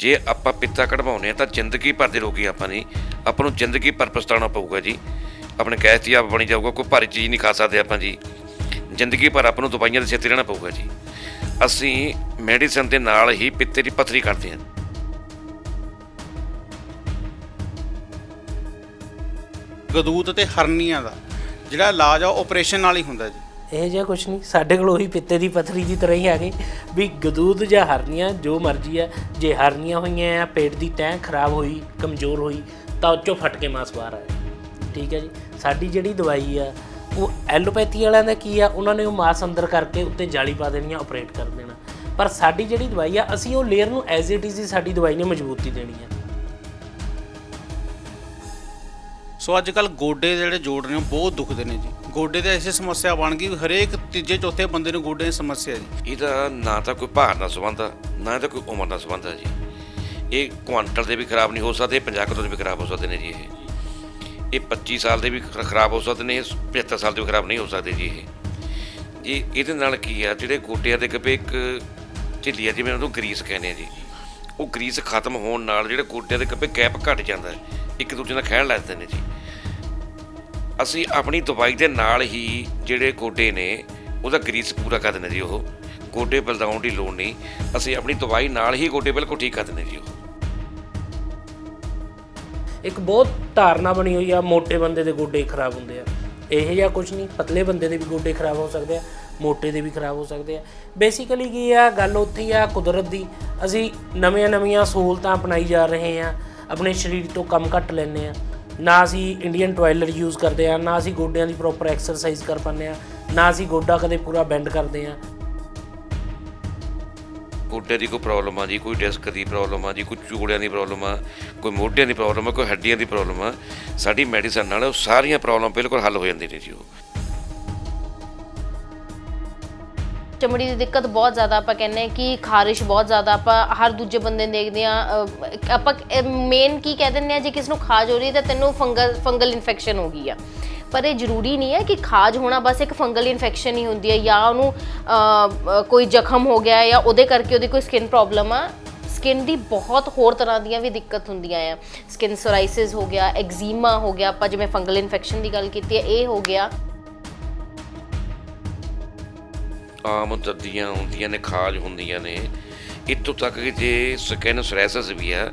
ਜੇ ਆਪਾਂ ਪਿੱਤਾ ਕਢਵਾਉਂਦੇ ਆ ਤਾਂ ਜ਼ਿੰਦਗੀ ਭਰ ਦੇ ਰੋਗੀ ਆਪਾਂ ਨਹੀਂ। ਆਪਾਂ ਨੂੰ ਜ਼ਿੰਦਗੀ ਭਰ ਪਛਤਾਉਣਾ ਪਊਗਾ ਜੀ। ਆਪਣੇ ਗੈਸ ਦੀ ਆਪ ਬਣੀ ਜਾਊਗਾ, ਕੋਈ ਭਾਰੀ ਚੀਜ਼ ਨਹੀਂ ਖਾ ਸਕਦੇ ਆਪਾਂ ਜੀ। ਜ਼ਿੰਦਗੀ ਭਰ ਆਪਾਂ ਨੂੰ ਦਵਾਈਆਂ ਦੇ ਸਿਰ ਤੇ ਰਹਿਣਾ ਪਊਗਾ ਜੀ। ਅਸੀਂ ਮੈਡੀਸਨ ਦੇ ਨਾਲ ਹੀ ਪਿੱਤੇ ਦੀ ਪੱਥਰੀ ਕਰਦੇ ਹਾਂ। ਗਦੂਤ ਤੇ ਹਰਨੀਆਂ ਦਾ ਜਿਹੜਾ ਇਲਾਜ ਆ ਆਪਰੇਸ਼ਨ ਨਾਲ ਹੀ ਹੁੰਦਾ ਜੀ। ਇਹ ਜਿਹਾ ਕੁਛ ਨਹੀਂ। ਸਾਡੇ ਕੋਲ ਉਹੀ ਪਿੱਤੇ ਦੀ ਪੱਥਰੀ ਦੀ ਤਰ੍ਹਾਂ ਹੀ ਆ ਗਈ ਵੀ ਗਦੂਦ ਜਾਂ ਹਰਨੀਆਂ, ਜੋ ਮਰਜ਼ੀ ਆ, ਜੇ ਹਰਨੀਆਂ ਹੋਈਆਂ ਆ, ਪੇਟ ਦੀ ਤੈਂ ਖਰਾਬ ਹੋਈ, ਕਮਜ਼ੋਰ ਹੋਈ, ਤਾਂ ਉਹ 'ਚੋਂ ਫਟ ਕੇ ਮਾਸ ਬਾਹਰ ਆਇਆ ਠੀਕ ਹੈ ਜੀ? ਸਾਡੀ ਜਿਹੜੀ ਦਵਾਈ ਆ, ਉਹ ਐਲੋਪੈਥੀ ਵਾਲਿਆਂ ਦਾ ਕੀ ਆ? ਉਹਨਾਂ ਨੇ ਉਹ ਮਾਸ ਅੰਦਰ ਕਰਕੇ ਉੱਤੇ ਜਾਲੀ ਪਾ ਦੇਣੀ ਆ ਆਪਰੇਟ ਕਰ ਦੇਣਾ। ਪਰ ਸਾਡੀ ਜਿਹੜੀ ਦਵਾਈ ਆ, ਅਸੀਂ ਉਹ ਲੇਅਰ ਨੂੰ ਐਜ਼ ਇਟ ਇਜ਼ ਹੀ ਸਾਡੀ ਦਵਾਈ ਨੇ ਮਜ਼ਬੂਤੀ ਦੇਣੀ ਆ। ਸੋ ਅੱਜ ਕੱਲ ਗੋਡੇ ਜਿਹੜੇ ਜੋੜ ਨੇ ਉਹ ਬਹੁਤ ਦੁਖਦੇ ਨੇ ਜੀ। ਗੋਡੇ ਤੇ ਐਸੀ ਸਮੱਸਿਆ ਬਣ ਗਈ ਹਰੇਕ ਤੀਜੇ, ਚੌਥੇ ਬੰਦੇ ਨੂੰ ਗੋਡੇ ਦੀ ਸਮੱਸਿਆ ਜੀ। ਇਹਦਾ ਨਾ ਤਾਂ ਕੋਈ ਭਾਰ ਨਾਲ ਸੰਬੰਧ ਆ, ਨਾ ਤਾਂ ਕੋਈ ਉਮਰ ਨਾਲ ਸੰਬੰਧ ਆ ਜੀ। ਇਹ ਕੁਆਂਟਲ ਦੇ ਵੀ ਖਰਾਬ ਨਹੀਂ ਹੋ ਸਕਦੇ 50 ਕਿਲੋ ਦੇ ਵੀ ਖਰਾਬ ਹੋ ਸਕਦੇ ਨੇ ਜੀ ਇਹ। ਇਹ 25 ਸਾਲ ਦੇ ਵੀ ਖਰਾਬ ਹੋ ਸਕਦੇ ਨੇ, ਇਹ 75 ਸਾਲ ਦੇ ਵੀ ਖਰਾਬ ਨਹੀਂ ਹੋ ਸਕਦੇ ਜੀ ਇਹ। ਜੀ, ਇਹਦੇ ਨਾਲ ਕੀ ਆ, ਜਿਹੜੇ ਗੋਡਿਆਂ ਦੇ ਗੱਭੇ ਇੱਕ ਝਿੱਲੀ ਆ, ਜਿਵੇਂ ਉਹਨੂੰ ਗਰੀਸ ਕਹਿੰਦੇ ਆ ਜੀ। ਉਹ ਗਰੀਸ ਖਤਮ ਹੋਣ ਨਾਲ ਜਿਹੜੇ ਗੋਡਿਆਂ ਦੇ ਗੱਭੇ ਗੈਪ ਘਟ ਜਾਂਦਾ, ਇੱਕ ਦੂਜੇ ਨਾਲ ਖਹਿਣ ਲੱਗਦੇ ਨੇ ਜੀ। ਅਸੀਂ ਆਪਣੀ ਦਵਾਈ ਦੇ ਨਾਲ ਹੀ ਜਿਹੜੇ ਗੋਡੇ ਨੇ, ਉਹਦਾ ਗਰੀਸ ਪੂਰਾ ਕਰ ਦਿੰਦੇ ਜੀ ਉਹ। ਗੋਡੇ ਬਲਦਾਉਣ ਦੀ ਲੋੜ ਨਹੀਂ। ਅਸੀਂ ਆਪਣੀ ਦਵਾਈ ਨਾਲ ਹੀ ਗੋਡੇ ਬਿਲਕੁਲ ਠੀਕ ਕਰ ਦਿੰਦੇ ਜੀ ਉਹ। ਇੱਕ ਬਹੁਤ ਧਾਰਨਾ ਬਣੀ ਹੋਈ ਆ, ਮੋਟੇ ਬੰਦੇ ਦੇ ਗੋਡੇ ਖਰਾਬ ਹੁੰਦੇ ਆ। ਇਹ ਜਿਹਾ ਕੁਝ ਨਹੀਂ, ਪਤਲੇ ਬੰਦੇ ਦੇ ਵੀ ਗੋਡੇ ਖਰਾਬ ਹੋ ਸਕਦੇ ਆ, ਮੋਟੇ ਦੇ ਵੀ ਖਰਾਬ ਹੋ ਸਕਦੇ ਆ। ਬੇਸਿਕਲੀ ਕੀ ਆ, ਗੱਲ ਉੱਥੇ ਆ ਕੁਦਰਤ ਦੀ। ਅਸੀਂ ਨਵੀਆਂ ਨਵੀਆਂ ਸਹੂਲਤਾਂ ਅਪਣਾਈ ਜਾ ਰਹੇ ਆ, ਆਪਣੇ ਸਰੀਰ ਤੋਂ ਕੰਮ ਘੱਟ ਲੈਂਦੇ ਆ। ਨਾ ਅਸੀਂ ਇੰਡੀਅਨ ਟਾਇਲਟ ਯੂਜ਼ ਕਰਦੇ ਆ ਨਾ ਅਸੀਂ ਗੋਡਿਆਂ ਦੀ ਪ੍ਰੋਪਰ ਐਕਸਰਸਾਈਜ਼ ਕਰ ਪਾਉਂਦੇ ਆ ਨਾ ਅਸੀਂ ਗੋਡਾ ਕਦੇ ਪੂਰਾ ਬੈਂਡ ਕਰਦੇ ਆ ਗੋਡੇ ਦੀ ਕੋਈ ਪ੍ਰੋਬਲਮ ਆ ਜੀ, ਕੋਈ ਡਿਸਕ ਦੀ ਪ੍ਰੋਬਲਮ ਆ ਜੀ, ਕੋਈ ਚੂੜਿਆਂ ਦੀ ਪ੍ਰੋਬਲਮ ਆ, ਕੋਈ ਮੋਢਿਆਂ ਦੀ ਪ੍ਰੋਬਲਮ ਆ, ਕੋਈ ਹੱਡੀਆਂ ਦੀ ਪ੍ਰੋਬਲਮ ਆ, ਸਾਡੀ ਮੈਡੀਸਨ ਨਾਲ ਉਹ ਸਾਰੀਆਂ ਪ੍ਰੋਬਲਮ ਬਿਲਕੁਲ ਹੱਲ ਹੋ ਜਾਂਦੀਆਂ ਨੇ ਜੀ ਉਹ। ਚਮੜੀ ਦੀ ਦਿੱਕਤ ਬਹੁਤ ਜ਼ਿਆਦਾ ਆਪਾਂ ਕਹਿੰਦੇ ਹਾਂ ਕਿ ਖਾਰਿਸ਼ ਬਹੁਤ ਜ਼ਿਆਦਾ ਆਪਾਂ ਹਰ ਦੂਜੇ ਬੰਦੇ ਨੂੰ ਦੇਖਦੇ ਆ ਆਪਾਂ ਮੇਨ ਕੀ ਕਹਿ ਦਿੰਦੇ ਆ ਜੇ ਕਿਸ ਨੂੰ ਖਾਜ ਹੋ ਰਹੀ ਹੈ ਤਾਂ ਤੈਨੂੰ ਫੰਗਲ ਫੰਗਲ ਇਨਫੈਕਸ਼ਨ ਹੋ ਗਈ ਆ। ਪਰ ਇਹ ਜ਼ਰੂਰੀ ਨਹੀਂ ਹੈ ਕਿ ਖਾਜ ਹੋਣਾ ਬਸ ਇੱਕ ਫੰਗਲ ਇਨਫੈਕਸ਼ਨ ਹੀ ਹੁੰਦੀ ਹੈ ਜਾਂ ਉਹਨੂੰ ਕੋਈ ਜ਼ਖਮ ਹੋ ਗਿਆ ਜਾਂ ਉਹਦੇ ਕਰਕੇ ਉਹਦੀ ਕੋਈ ਸਕਿਨ ਪ੍ਰੋਬਲਮ ਆ। ਸਕਿਨ ਦੀ ਬਹੁਤ ਹੋਰ ਤਰ੍ਹਾਂ ਦੀਆਂ ਵੀ ਦਿੱਕਤ ਹੁੰਦੀਆਂ ਆ। ਸਕਿਨ ਸੋਰਾਇਸਿਸ ਹੋ ਗਿਆ ਐਗਜ਼ੀਮਾ ਹੋ ਗਿਆ, ਆਪਾਂ ਜਿਵੇਂ ਫੰਗਲ ਇਨਫੈਕਸ਼ਨ ਦੀ ਗੱਲ ਕੀਤੀ ਹੈ, ਇਹ ਹੋ ਗਿਆ। ਆਮ ਦਰਦੀਆਂ ਹੁੰਦੀਆਂ ਨੇ, ਖਾਜ ਹੁੰਦੀਆਂ ਨੇ। ਇੱਥੋਂ ਤੱਕ ਕਿ ਜੇ ਸਕਿਨ ਸੋਰੈਸਿਸ ਵੀ ਆ,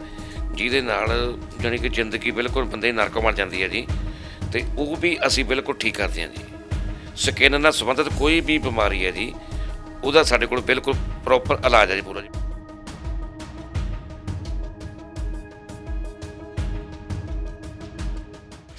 ਜਿਹਦੇ ਨਾਲ ਜਾਣੀ ਕਿ ਜ਼ਿੰਦਗੀ ਬਿਲਕੁਲ ਬੰਦੇ ਦੀ ਨਰਕ ਮਰ ਜਾਂਦੀ ਹੈ ਜੀ, ਤੇ ਉਹ ਵੀ ਅਸੀਂ ਬਿਲਕੁਲ ਠੀਕ ਕਰਦੇ ਹਾਂ ਜੀ। ਸਕਿਨ ਨਾਲ ਸੰਬੰਧਿਤ ਕੋਈ ਵੀ ਬਿਮਾਰੀ ਹੈ ਜੀ, ਉਹਦਾ ਸਾਡੇ ਕੋਲ ਬਿਲਕੁਲ ਪ੍ਰੋਪਰ ਇਲਾਜ ਹੈ ਜੀ ਪੂਰਾ ਜੀ।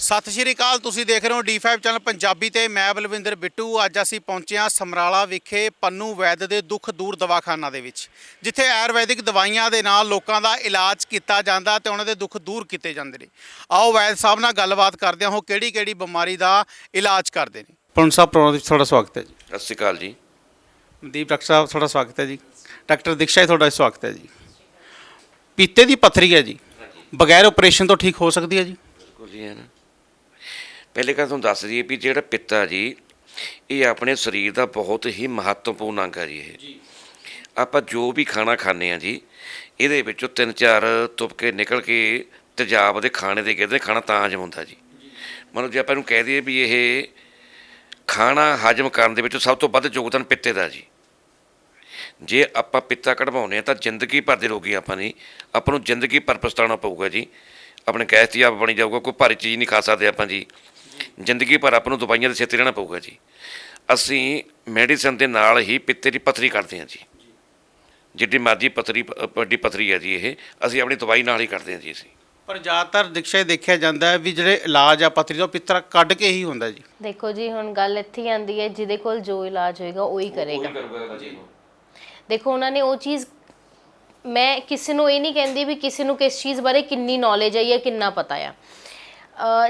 ਸਤਿ ਸ਼੍ਰੀ ਅਕਾਲ ਤੁਸੀਂ ਦੇਖ ਰਹੇ ਹੋ D5 ਚੈਨਲ ਪੰਜਾਬੀ ਤੇ ਮੈਂ ਬਲਵਿੰਦਰ ਬਿੱਟੂ। ਅੱਜ ਅਸੀਂ ਪਹੁੰਚੇ ਹਾਂ ਸਮਰਾਲਾ ਵਿਖੇ ਪੰਨੂ ਵੈਦ ਦੇ ਦੁੱਖ ਦੂਰ ਦਵਾਖਾਨਾ ਦੇ ਵਿੱਚ ਜਿੱਥੇ ਆਯੁਰਵੈਦਿਕ ਦਵਾਈਆਂ ਦੇ ਨਾਲ ਲੋਕਾਂ ਦਾ ਇਲਾਜ ਕੀਤਾ ਜਾਂਦਾ ਤੇ ਉਹਨਾਂ ਦੇ ਦੁੱਖ ਦੂਰ ਕੀਤੇ ਜਾਂਦੇ ਨੇ। ਆਓ ਵੈਦ ਸਾਹਿਬ ਨਾਲ ਗੱਲਬਾਤ ਕਰਦੇ ਹਾਂ ਉਹ ਕਿਹੜੀ ਕਿਹੜੀ ਬਿਮਾਰੀ ਦਾ ਇਲਾਜ ਕਰਦੇ ਨੇ। ਪੰਨੂ ਸਾਹਿਬ ਪ੍ਰੋਗਰਾਮ ਵਿੱਚ ਤੁਹਾਡਾ ਸਵਾਗਤ ਹੈ ਜੀ। ਸਤਿ ਸ਼੍ਰੀ ਅਕਾਲ ਜੀ। ਮਨਦੀਪ ਡਾਕਟਰ ਸਾਹਿਬ ਤੁਹਾਡਾ ਸਵਾਗਤ ਹੈ ਜੀ। ਡਾਕਟਰ ਦੀਕਸ਼ਾ ਜੀ ਤੁਹਾਡਾ ਸਵਾਗਤ ਹੈ ਜੀ। ਪੀਤੇ ਦੀ ਪੱਥਰੀ ਹੈ ਜੀ। ਬਗੈਰ ਆਪਰੇਸ਼ਨ ਤੋਂ ਠੀਕ ਹੋ ਸਕਦੀ ਹੈ ਜੀ। ਬਿਲਕੁਲ ਜੀ ਹੈ ਨਾ। ਪਹਿਲੇ ਗੱਲ ਤੁਹਾਨੂੰ ਦੱਸ ਦਈਏ ਵੀ ਜਿਹੜਾ ਪਿੱਤਾ ਜੀ ਇਹ ਆਪਣੇ ਸਰੀਰ ਦਾ ਬਹੁਤ ਹੀ ਮਹੱਤਵਪੂਰਨ ਅੰਗ ਹੈ ਜੀ ਇਹ। ਆਪਾਂ ਜੋ ਵੀ ਖਾਣਾ ਖਾਂਦੇ ਆ ਜੀ ਇਹਦੇ ਵਿੱਚੋਂ ਤਿੰਨ ਚਾਰ ਤੁਪਕੇ ਨਿਕਲ ਕੇ ਤੇਜ਼ਾਬ ਦੇ ਖਾਣੇ ਦੇ ਗਿਰਦੇ ਖਾਣਾ ਤਾਂ ਹਜਮ ਹੁੰਦਾ ਜੀ। ਮਤਲਬ ਜੇ ਆਪਾਂ ਇਹਨੂੰ ਕਹਿ ਦਈਏ ਵੀ ਇਹ ਖਾਣਾ ਹਜਮ ਕਰਨ ਦੇ ਵਿੱਚ ਸਭ ਤੋਂ ਵੱਧ ਯੋਗਦਾਨ ਪਿੱਤੇ ਦਾ ਜੀ। ਜੇ ਆਪਾਂ ਪਿੱਤਾ ਕਢਵਾਉਂਦੇ ਆ ਤਾਂ ਜ਼ਿੰਦਗੀ ਭਰ ਦੇ ਰੋਗੀ ਆਪਾਂ ਨਹੀਂ ਆਪਾਂ ਨੂੰ ਜ਼ਿੰਦਗੀ ਭਰ ਪਛਤਾਉਣਾ ਪਊਗਾ ਜੀ। ਆਪਣੇ ਗੈਸ ਦੀ ਆਪ ਬਣੀ ਜਾਊਗਾ ਕੋਈ ਭਾਰੀ ਚੀਜ਼ ਨਹੀਂ ਖਾ ਸਕਦੇ ਆਪਾਂ ਜੀ। ਜ਼ਿੰਦਗੀ ਭਰ ਆਪਾਂ ਨੂੰ ਦਵਾਈਆਂ ਦੇ ਸਿਰ ਤੇ ਰਹਿਣਾ ਪਊਗਾ ਜੀ। ਅਸੀਂ ਮੈਡੀਸਨ ਦੇ ਨਾਲ ਹੀ ਪਿੱਤੇ ਦੀ ਪੱਥਰੀ ਕਰਦੇ ਹਾਂ ਜੀ। ਜਿੱਡੀ ਮਰਜ਼ੀ ਪੱਥਰੀ ਵੱਡੀ ਪੱਥਰੀ ਹੈ ਜੀ ਇਹ। ਅਸੀਂ ਆਪਣੀ ਦਵਾਈ ਨਾਲ ਹੀ ਕਰਦੇ ਹਾਂ ਜੀ ਅਸੀਂ। ਪਰ ਜ਼ਿਆਦਾਤਰ ਦੀਕਸ਼ਾ ਦੇਖਿਆ ਜਾਂਦਾ ਹੈ ਵੀ ਜਿਹੜੇ ਇਲਾਜ ਆ ਪੱਥਰੀ ਦਾ ਉਹ ਪਿੱਤਰਾ ਕੱਢ ਕੇ ਹੀ ਹੁੰਦਾ ਜੀ। ਦੇਖੋ ਜੀ ਹੁਣ ਗੱਲ ਇੱਥੇ ਹੀ ਆਂਦੀ ਹੈ ਜਿਹਦੇ ਕੋਲ ਜੋ ਇਲਾਜ ਹੋਏਗਾ ਉਹ ਹੀ ਕਰੇਗਾ ਦੇਖੋ ਉਹਨਾਂ ਨੇ ਉਹ ਚੀਜ਼ ਮੈਂ ਕਿਸੇ ਨੂੰ ਇਹ ਨਹੀਂ ਕਹਿੰਦੀ ਵੀ ਕਿਸੇ ਨੂੰ ਕਿਸ ਚੀਜ਼ ਬਾਰੇ ਕਿੰਨੀ ਨੌਲੇਜ ਹੈ ਜਾਂ ਕਿੰਨਾ ਪਤਾ ਆ।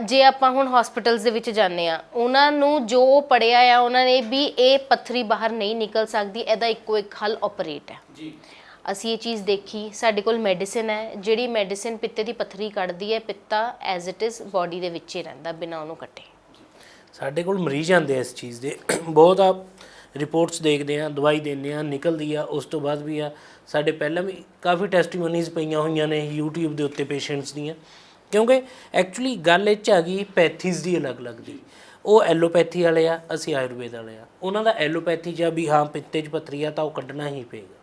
ਜੇ ਆਪਾਂ ਹੁਣ ਹਸਪੀਟਲਸ ਦੇ ਵਿੱਚ ਜਾਂਦੇ ਆ ਉਹਨਾਂ ਨੂੰ ਜੋ ਪੜਿਆ ਆ ਉਹਨਾਂ ਨੇ ਵੀ ਇਹ ਪੱਥਰੀ ਬਾਹਰ ਨਹੀਂ ਨਿਕਲ ਸਕਦੀ ਇਹਦਾ ਇੱਕੋ ਇੱਕ ਹੱਲ ਆਪਰੇਟ ਹੈ। ਜੀ। ਅਸੀਂ ਇਹ ਚੀਜ਼ ਦੇਖੀ ਸਾਡੇ ਕੋਲ ਮੈਡੀਸਿਨ ਹੈ ਜਿਹੜੀ ਮੈਡੀਸਿਨ ਪਿੱਤੇ ਦੀ ਪੱਥਰੀ ਕੱਢਦੀ ਹੈ ਪਿੱਤਾ ਐਜ਼ ਇਟ ਇਜ਼ ਬਾਡੀ ਦੇ ਵਿੱਚ ਹੀ ਰਹਿੰਦਾ ਬਿਨਾਂ ਉਹਨੂੰ ਕੱਟੇ ਸਾਡੇ ਕੋਲ ਮਰੀਜ਼ ਆਉਂਦੇ ਆ ਇਸ ਚੀਜ਼ ਦੇ। ਬਹੁਤ ਆ ਰਿਪੋਰਟਸ ਦੇਖਦੇ ਆ ਦਵਾਈ ਦਿੰਦੇ ਆ ਨਿਕਲਦੀ ਆ ਉਸ ਤੋਂ ਬਾਅਦ ਵੀ ਆ ਸਾਡੇ ਪਹਿਲਾਂ ਵੀ ਕਾਫੀ ਟੈਸਟੀਮੋਨੀਜ਼ ਪਈਆਂ ਹੋਈਆਂ ਨੇ YouTube ਦੇ ਉੱਤੇ ਪੇਸ਼ੈਂਟਸ ਦੀਆਂ। ਕਿਉਂਕਿ ਐਕਚੁਅਲੀ ਗੱਲ ਇਹ ਚ ਆ ਗਈ ਪੈਥੀਜ਼ ਦੀ ਅਲੱਗ-ਅਲੱਗ ਦੀ। ਉਹ ਐਲੋਪੈਥੀ ਵਾਲੇ ਆ ਅਸੀਂ ਆਯੁਰਵੇਦ ਵਾਲੇ ਆ। ਉਹਨਾਂ ਦਾ ਐਲੋਪੈਥੀ ਜਾਂ ਵੀ ਹਾਂ ਪਿੱਤੇ 'ਚ ਪੱਥਰੀ ਆ ਤਾਂ ਉਹ ਕੱਢਣਾ ਹੀ ਪਏਗਾ।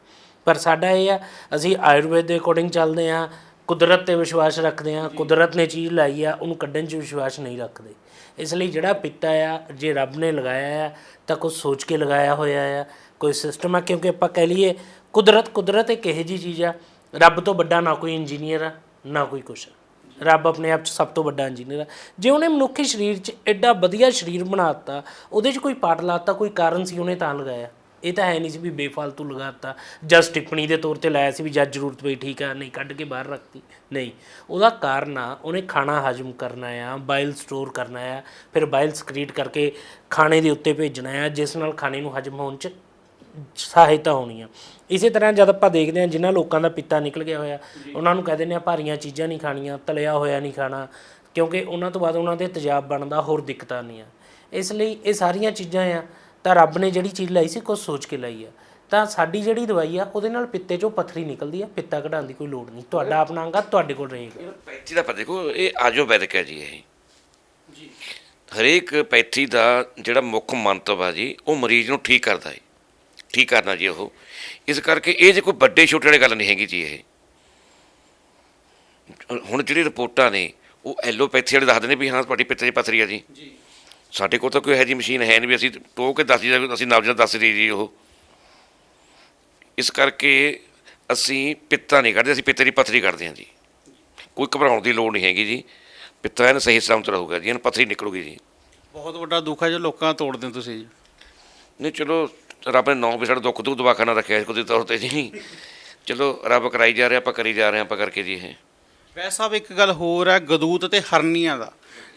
ਪਰ ਸਾਡਾ ਇਹ ਆ ਅਸੀਂ ਆਯੁਰਵੇਦ ਦੇ ਅਕੋਰਡਿੰਗ ਚੱਲਦੇ ਆ ਕੁਦਰਤ ਤੇ ਵਿਸ਼ਵਾਸ ਰੱਖਦੇ ਆ ਕੁਦਰਤ ਨੇ ਚੀਜ਼ ਲਾਈ ਆ ਉਹਨੂੰ ਕੱਢਣ 'ਚ ਵਿਸ਼ਵਾਸ ਨਹੀਂ ਰੱਖਦੇ। ਇਸ ਲਈ ਜਿਹੜਾ ਪਿੱਤਾ ਆ ਜੇ ਰੱਬ ਨੇ ਲਗਾਇਆ ਆ ਤਾਂ ਕੁਝ ਸੋਚ ਕੇ ਲਗਾਇਆ ਹੋਇਆ ਆ ਕੋਈ ਸਿਸਟਮ ਆ ਕਿਉਂਕਿ ਆਪਾਂ ਕਹਿ ਲਈਏ ਕੁਦਰਤ ਕੁਦਰਤ ਇੱਕ ਇਹੋ ਜਿਹੀ ਚੀਜ਼ ਆ ਰੱਬ ਤੋਂ ਵੱਡਾ ਨਾ ਕੋਈ ਇੰਜੀਨੀਅਰ ਆ ਨਾ ਕੋਈ ਕੁਛ ਆ। ਰੱਬ ਆਪਣੇ ਆਪ 'ਚ ਸਭ ਤੋਂ ਵੱਡਾ ਇੰਜੀਨੀਅਰ ਆ। ਜੇ ਉਹਨੇ ਮਨੁੱਖੀ ਸਰੀਰ 'ਚ ਐਡਾ ਵਧੀਆ ਸਰੀਰ ਬਣਾਤਾ ਉਹਦੇ 'ਚ ਕੋਈ ਪਾਰਟ ਲਾਤਾ, ਕੋਈ ਕਾਰਨ ਸੀ, ਉਹਨੇ ਤਾਂ ਲਗਾਇਆ। ਇਹ ਤਾਂ ਹੈ ਨਹੀਂ ਸੀ ਵੀ ਬੇਫਾਲਤੂ ਲਗਾਤਾ ਜਸਟ ਟਿੱਪਣੀ ਦੇ ਤੌਰ ਤੇ ਲਾਇਆ ਸੀ ਵੀ ਜਦ ਜ਼ਰੂਰਤ ਪਈ, ਠੀਕ ਆ, ਨਹੀਂ, ਕੱਢ ਕੇ ਬਾਹਰ ਰੱਖਤੀ। ਨਹੀਂ, ਉਹਦਾ ਕਾਰਨ ਆ, ਉਹਨੇ ਖਾਣਾ ਹਜਮ ਕਰਨਾ ਆ, ਬਾਇਲ ਸਟੋਰ ਕਰਨਾ ਆ, ਫਿਰ ਬਾਇਲ ਸਕਰੀਟ ਕਰਕੇ ਖਾਣੇ ਦੇ ਉੱਤੇ ਭੇਜਣਾ ਆ, ਜਿਸ ਨਾਲ ਖਾਣੇ ਨੂੰ ਹਜਮ ਹੋਣ 'ਚ ਸਹਾਇਤਾ ਹੋਣੀ ਆ। ਇਸੇ ਤਰ੍ਹਾਂ ਜਦ ਆਪਾਂ ਦੇਖਦੇ ਹਾਂ ਜਿਨ੍ਹਾਂ ਲੋਕਾਂ ਦਾ ਪਿੱਤਾ ਨਿਕਲ ਗਿਆ ਹੋਇਆ ਉਹਨਾਂ ਨੂੰ ਕਹਿ ਦਿੰਦੇ ਆ ਭਾਰੀਆਂ ਚੀਜ਼ਾਂ ਨਹੀਂ ਖਾਣੀਆਂ ਤਲਿਆ ਹੋਇਆ ਨਹੀਂ ਖਾਣਾ ਕਿਉਂਕਿ ਉਹਨਾਂ ਤੋਂ ਬਾਅਦ ਉਹਨਾਂ ਦੇ ਤੇਜ਼ਾਬ ਬਣਦਾ ਹੋਰ ਦਿੱਕਤਾਂ ਨਹੀਂ ਆ। ਇਸ ਲਈ ਇਹ ਸਾਰੀਆਂ ਚੀਜ਼ਾਂ ਆ ਤਾਂ ਰੱਬ ਨੇ ਜਿਹੜੀ ਚੀਜ਼ ਲਾਈ ਸੀ ਕੁਝ ਸੋਚ ਕੇ ਲਾਈ ਆ। ਤਾਂ ਸਾਡੀ ਜਿਹੜੀ ਦਵਾਈ ਆ ਉਹਦੇ ਨਾਲ ਪਿੱਤੇ 'ਚੋਂ ਪੱਥਰੀ ਨਿਕਲਦੀ ਆ ਪਿੱਤਾ ਕਢਾਉਣ ਦੀ ਕੋਈ ਲੋੜ ਨਹੀਂ। ਤੁਹਾਡਾ ਆਪਣਾ ਅੰਗਾ ਤੁਹਾਡੇ ਕੋਲ ਰਹੇਗਾ। ਪੈਥੀ ਦਾ ਪਤਾ ਦੇਖੋ ਇਹ ਆਯੁਰਵੈਦਿਕ ਹੈ ਜੀ ਇਹ। ਜੀ। ਹਰੇਕ ਪੈਥੀ ਦਾ ਜਿਹੜਾ ਮੁੱਖ ਮੰਤਵ ਆ ਜੀ ਉਹ ਮਰੀਜ਼ ਨੂੰ ਠੀਕ ਕਰਦਾ ਹੈ ਠੀਕ ਕਰਨਾ ਜੀ ਉਹ। ਇਸ ਕਰਕੇ ਇਹ ਜੇ ਕੋਈ ਵੱਡੇ ਛੋਟੇ ਵਾਲੀ ਗੱਲ ਨਹੀਂ ਹੈਗੀ ਜੀ ਇਹ। ਹੁਣ ਜਿਹੜੀ ਰਿਪੋਰਟਾਂ ਨੇ ਉਹ ਐਲੋਪੈਥੀ ਵਾਲੇ ਦੱਸਦੇ ਨੇ ਵੀ ਹਾਂ ਤੁਹਾਡੀ ਪਿੱਤੇ 'ਚ ਪੱਥਰੀ ਆ ਜੀ। ਸਾਡੇ ਕੋਲ ਤਾਂ ਕੋਈ ਇਹੋ ਜਿਹੀ ਮਸ਼ੀਨ ਹੈ ਨਹੀਂ ਵੀ ਅਸੀਂ ਟੋਹ ਕੇ ਦੱਸ ਜੀ ਅਸੀਂ ਨਬਜ਼ ਦੱਸ ਰਹੀ ਜੀ ਉਹ। ਇਸ ਕਰਕੇ ਅਸੀਂ ਪਿੱਤਾ ਨਹੀਂ ਕੱਢਦੇ ਅਸੀਂ ਪਿੱਤੇ ਦੀ ਪੱਥਰੀ ਕੱਢਦੇ ਹਾਂ ਜੀ। ਕੋਈ ਘਬਰਾਉਣ ਦੀ ਲੋੜ ਨਹੀਂ ਹੈਗੀ ਜੀ। ਪਿੱਤਾ ਇਹਨੂੰ ਸਹੀ ਸਲਾਮਤ ਰਹੂਗਾ ਜੀ ਇਹਨੂੰ ਪੱਥਰੀ ਨਿਕਲੂਗੀ ਜੀ। ਬਹੁਤ ਵੱਡਾ ਦੁੱਖ ਹੈ ਜੋ ਲੋਕਾਂ ਦਾ ਤੋੜਦੇ ਹੋ ਤੁਸੀਂ ਜੀ। ਨਹੀਂ ਚਲੋ ਰੱਬ ਨੇ ਨੌ ਵੀ ਸਾਡਾ ਦੁੱਖ ਦੁੱਖ ਦਵਾਖਾਨਾ ਰੱਖਿਆ ਇਸ ਕੁਦਰਤੀ ਤੌਰ ਤੇ ਜੀ। ਚਲੋ ਰੱਬ ਕਰਾਈ ਜਾ ਰਿਹਾ ਆਪਾਂ ਕਰੀ ਜਾ ਰਹੇ ਹਾਂ ਆਪਾਂ ਕਰਕੇ ਜੀ ਇਹ। ਵੈਸੇ ਸਾਹਿਬ ਇੱਕ ਗੱਲ ਹੋਰ ਹੈ ਗਦੂਤ ਤੇ ਹਰਨੀਆਂ ਦਾ।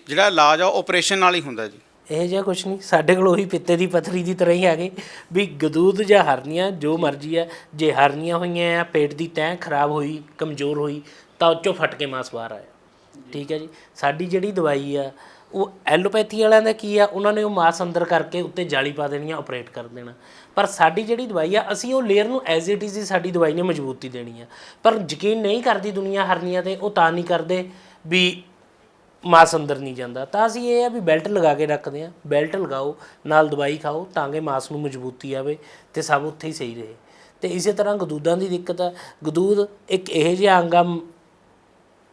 ਜਿਹੜਾ ਇਲਾਜ ਆ ਆਪਰੇਸ਼ਨ ਨਾਲ ਹੀ ਹੁੰਦਾ ਜੀ। ਇਹ ਜਿਹਾ ਕੁਝ ਨਹੀਂ ਸਾਡੇ ਕੋਲ ਉਹੀ ਪਿੱਤੇ ਦੀ ਪੱਥਰੀ ਦੀ ਤਰ੍ਹਾਂ ਹੀ ਆ ਗਏ ਵੀ ਗਦੂਦ ਜਾਂ ਹਰਨੀਆਂ ਜੋ ਮਰਜ਼ੀ ਆ ਜੇ ਹਰਨੀਆਂ ਹੋਈਆਂ ਆ ਪੇਟ ਦੀ ਤਹਿ ਖਰਾਬ ਹੋਈ ਕਮਜ਼ੋਰ ਹੋਈ ਤਾਂ ਉਹ ਚੋਂ ਫਟ ਕੇ ਮਾਸ ਬਾਹਰ ਆਇਆ। ਠੀਕ ਹੈ ਜੀ? ਸਾਡੀ ਜਿਹੜੀ ਦਵਾਈ ਆ ਉਹ ਐਲੋਪੈਥੀ ਵਾਲਿਆਂ ਦਾ ਕੀ ਆ ਉਹਨਾਂ ਨੇ ਉਹ ਮਾਸ ਅੰਦਰ ਕਰਕੇ ਉੱਤੇ ਜਾਲੀ ਪਾ ਦੇਣੀ ਆ ਆਪਰੇਟ ਕਰ ਦੇਣਾ। ਪਰ ਸਾਡੀ ਜਿਹੜੀ ਦਵਾਈ ਆ ਅਸੀਂ ਉਹ ਲੇਅਰ ਨੂੰ ਐਜ਼ ਇਟ ਇਜ਼ ਹੀ ਸਾਡੀ ਦਵਾਈ ਨੇ ਮਜ਼ਬੂਤੀ ਦੇਣੀ ਆ। ਪਰ ਯਕੀਨ ਨਹੀਂ ਕਰਦੀ ਦੁਨੀਆ ਹਰਨੀਆਂ ਤੇ ਉਹ ਤਾਂ ਨਹੀਂ ਕਰਦੇ ਵੀ ਮਾਸ ਅੰਦਰ ਨਹੀਂ ਜਾਂਦਾ। ਤਾਂ ਅਸੀਂ ਇਹ ਆ ਵੀ ਬੈਲਟ ਲਗਾ ਕੇ ਰੱਖਦੇ ਆ। ਬੈਲਟ ਲਗਾਓ ਨਾਲ ਦਵਾਈ ਖਾਓ ਤਾਂ ਕਿ ਮਾਸ ਨੂੰ ਮਜ਼ਬੂਤੀ ਆਵੇ ਤੇ ਸਭ ਉੱਥੇ ਹੀ ਸਹੀ ਰਹੇ। ਤੇ ਇਸੇ ਤਰ੍ਹਾਂ ਗਦੂਦਾਂ ਦੀ ਦਿੱਕਤ ਆ। ਗਦੂਦ ਇੱਕ ਇਹੋ ਜਿਹਾ ਅੰਗ ਆ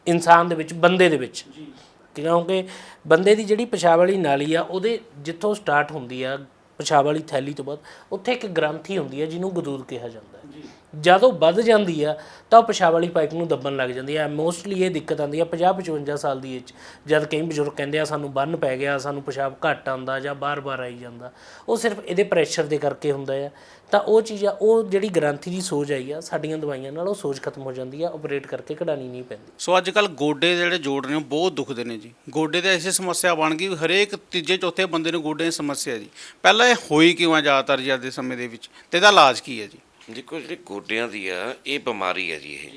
ਇਨਸਾਨ ਦੇ ਵਿੱਚ ਬੰਦੇ ਦੇ ਵਿੱਚ। ਕਿਉਂਕਿ ਬੰਦੇ ਦੀ ਜਿਹੜੀ ਪਿਸ਼ਾਬ ਵਾਲੀ ਨਾਲੀ ਆ ਉਹਦੇ ਜਿੱਥੋਂ ਸਟਾਰਟ ਹੁੰਦੀ ਆ ਪਿਸ਼ਾਬ ਵਾਲੀ ਥੈਲੀ ਤੋਂ ਬਾਅਦ, ਉੱਥੇ ਇੱਕ ਗ੍ਰੰਥੀ ਹੁੰਦੀ ਹੈ ਜਿਹਨੂੰ ਗਦੂਦ ਕਿਹਾ ਜਾਂਦਾ ਹੈ। ਜਦ ਉਹ ਵੱਧ ਜਾਂਦੀ ਆ, ਤਾਂ ਉਹ ਪਿਸ਼ਾਬ ਵਾਲੀ ਪਾਈਪ ਨੂੰ ਦੱਬਣ ਲੱਗ ਜਾਂਦੀ ਆ। ਮੋਸਟਲੀ ਇਹ ਦਿੱਕਤ ਆਉਂਦੀ ਆ 50 55 ਸਾਲ ਦੀ ਏਜ ਜਦ ਕਈ ਬਜ਼ੁਰਗ ਕਹਿੰਦੇ ਆ, ਸਾਨੂੰ ਬੰਨ ਪੈ ਗਿਆ, ਸਾਨੂੰ ਪਿਸ਼ਾਬ ਘੱਟ ਆਉਂਦਾ ਜਾਂ ਬਾਰ-ਬਾਰ ਆਈ ਜਾਂਦਾ। ਉਹ ਸਿਰਫ ਇਹਦੇ ਪ੍ਰੈਸ਼ਰ ਦੇ ਕਰਕੇ ਹੁੰਦਾ ਆ। ਤਾਂ ਉਹ ਚੀਜ਼ ਆ, ਉਹ ਜਿਹੜੀ ਗ੍ਰੰਥੀ ਦੀ ਸੋਜ ਆਈ ਆ, ਸਾਡੀਆਂ ਦਵਾਈਆਂ ਨਾਲ ਉਹ ਸੋਜ ਖਤਮ ਹੋ ਜਾਂਦੀ ਆ ਆਪਰੇਟ ਕਰਕੇ ਕਢਾਣੀ ਨਹੀਂ ਪੈਂਦੀ। ਸੋ ਅੱਜ ਕੱਲ ਗੋਡੇ ਜਿਹੜੇ ਜੋੜ ਨੇ ਉਹ ਬਹੁਤ ਦੁਖਦੇ ਨੇ ਜੀ। ਗੋਡੇ ਤੇ ਐਸੀ ਸਮੱਸਿਆ ਬਣ ਗਈ, ਹਰੇਕ ਤੀਜੇ, ਚੌਥੇ ਬੰਦੇ ਨੂੰ ਗੋਡੇ ਦੀ ਸਮੱਸਿਆ ਜੀ। ਪਹਿਲਾਂ ਇਹ ਹੋਈ ਕਿਉਂ ਆ ਜ਼ਿਆਦਾਤਰ ਜੀ ਅੱਜ ਦੇ ਸਮੇਂ ਦੇ ਵਿੱਚ? ਤੇ ਇਹਦਾ ਇਲਾਜ ਕੀ ਹੈ ਜੀ? ਦੇਖੋ ਜਿਹੜੇ ਗੋਡਿਆਂ ਦੀ ਆ ਇਹ ਬਿਮਾਰੀ ਹੈ ਜੀ ਇਹ।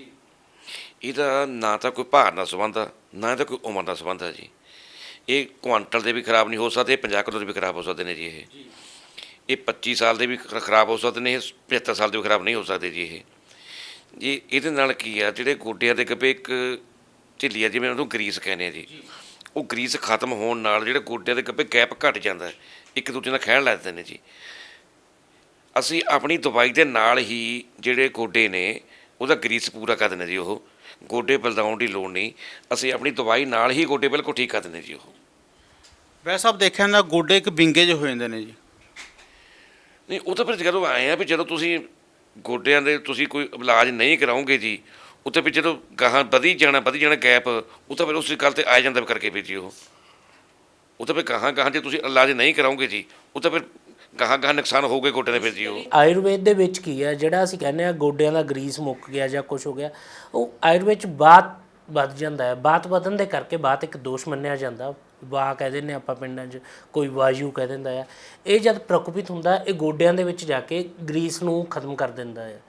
ਇਹਦਾ ਨਾ ਤਾਂ ਕੋਈ ਭਾਰ ਨਾਲ ਸੰਬੰਧ ਆ ਨਾ ਇਹਦਾ ਕੋਈ ਉਮਰ ਨਾਲ ਸੰਬੰਧ ਆ ਜੀ। ਇਹ ਕੁਆਂਟਲ ਦੇ ਵੀ ਖਰਾਬ ਨਹੀਂ ਹੋ ਸਕਦੇ 50 ਕਿਲੋ ਦੇ ਵੀ ਖਰਾਬ ਹੋ ਸਕਦੇ ਨੇ ਜੀ ਇਹ। ਇਹ 25 ਸਾਲ ਦੇ ਵੀ ਖਰਾਬ ਹੋ ਸਕਦੇ ਨੇ ਇਹ 75 ਸਾਲ ਦੇ ਵੀ ਖਰਾਬ ਨਹੀਂ ਹੋ ਸਕਦੇ ਜੀ ਇਹ। ਜੀ ਇਹਦੇ ਨਾਲ ਕੀ ਆ ਜਿਹੜੇ ਗੋਡਿਆਂ ਦੇ ਗੱਭੇ ਇੱਕ ਝਿੱਲੀ ਆ ਜਿਵੇਂ ਉਹਨੂੰ ਗਰੀਸ ਕਹਿੰਦੇ ਆ ਜੀ। ਉਹ ਗਰੀਸ ਖਤਮ ਹੋਣ ਨਾਲ ਜਿਹੜੇ ਗੋਡਿਆਂ ਦੇ ਗੱਭੇ ਗੈਪ ਘਟ ਜਾਂਦਾ। ਇੱਕ ਦੂਜੇ ਨਾਲ ਖਹਿਣ ਲੱਗਦੇ ਨੇ ਜੀ। ਅਸੀਂ ਆਪਣੀ ਦਵਾਈ ਦੇ ਨਾਲ ਹੀ ਜਿਹੜੇ ਗੋਡੇ ਨੇ ਉਹਦਾ ਗਰੀਸ ਪੂਰਾ ਕਰ ਦਿੰਦੇ ਜੀ ਉਹ। ਗੋਡੇ ਬਲਦਾਉਣ ਦੀ ਲੋੜ ਨਹੀਂ। ਅਸੀਂ ਆਪਣੀ ਦਵਾਈ ਨਾਲ ਹੀ ਗੋਡੇ ਬਿਲਕੁਲ ਠੀਕ ਕਰ ਦਿੰਦੇ ਜੀ ਉਹ। ਵੈਸੇ ਸਭ ਦੇਖਿਆ ਨਾ ਗੋਡੇ ਇੱਕ ਵਿੰਗੇ ਜਿਹੇ ਹੋ ਜਾਂਦੇ ਨੇ ਜੀ। ਨਹੀਂ ਉਹ ਤਾਂ ਫਿਰ ਜਦੋਂ ਆਏ ਆ ਵੀ ਜਦੋਂ ਤੁਸੀਂ ਗੋਡਿਆਂ ਦੇ ਤੁਸੀਂ ਕੋਈ ਇਲਾਜ ਨਹੀਂ ਕਰਾਓਗੇ ਜੀ ਉੱਤੇ ਫਿਰ ਜਦੋਂ ਗਾਹਾਂ ਵਧੀ ਜਾਣਾ ਵਧੀ ਜਾਣਾ ਗੈਪ ਉਹ ਤਾਂ ਫਿਰ ਉਸ ਗੱਲ ਤੇ ਆ ਜਾਂਦਾ ਕਰਕੇ ਵੀ ਜੀ ਉਹ। ਉਹ ਤਾਂ ਫਿਰ ਗਾਹਾਂ ਗਾਹਾਂ ਜੇ ਤੁਸੀਂ ਇਲਾਜ ਨਹੀਂ ਕਰਾਓਗੇ ਜੀ ਉਹ ਤਾਂ ਫਿਰ ਗਾਹਾਂ ਗਾਹਾਂ ਨੁਕਸਾਨ ਹੋ ਗਏ ਗੋਡੇ ਦੇ ਫਿਰ ਜੀ ਉਹ। ਆਯੁਰਵੇਦ ਦੇ ਵਿੱਚ ਕੀ ਆ ਜਿਹੜਾ ਅਸੀਂ ਕਹਿੰਦੇ ਆ ਗੋਡਿਆਂ ਦਾ ਗਰੀਸ ਮੁੱਕ ਗਿਆ ਜਾਂ ਕੁਝ ਹੋ ਗਿਆ, ਉਹ ਆਯੁਰਵੇਦ ਚ ਬਾਤ ਵੱਧ ਜਾਂਦਾ ਹੈ। ਬਾਤ ਵਧਣ ਦੇ ਕਰਕੇ ਬਾਤ ਇੱਕ ਦੋਸ਼ ਮੰਨਿਆ ਜਾਂਦਾ। ਵਾ ਕਹਿ ਦਿੰਦੇ ਆਪਾਂ ਪਿੰਡਾਂ 'ਚ, ਕੋਈ ਵਾਯੂ ਕਹਿ ਦਿੰਦਾ ਆ ਇਹ ਜਦ ਪ੍ਰਕੋਪਿਤ ਹੁੰਦਾ, ਇਹ ਗੋਡਿਆਂ ਦੇ ਵਿੱਚ ਜਾ ਕੇ ਗਰੀਸ ਨੂੰ ਖਤਮ ਕਰ ਦਿੰਦਾ ਹੈ।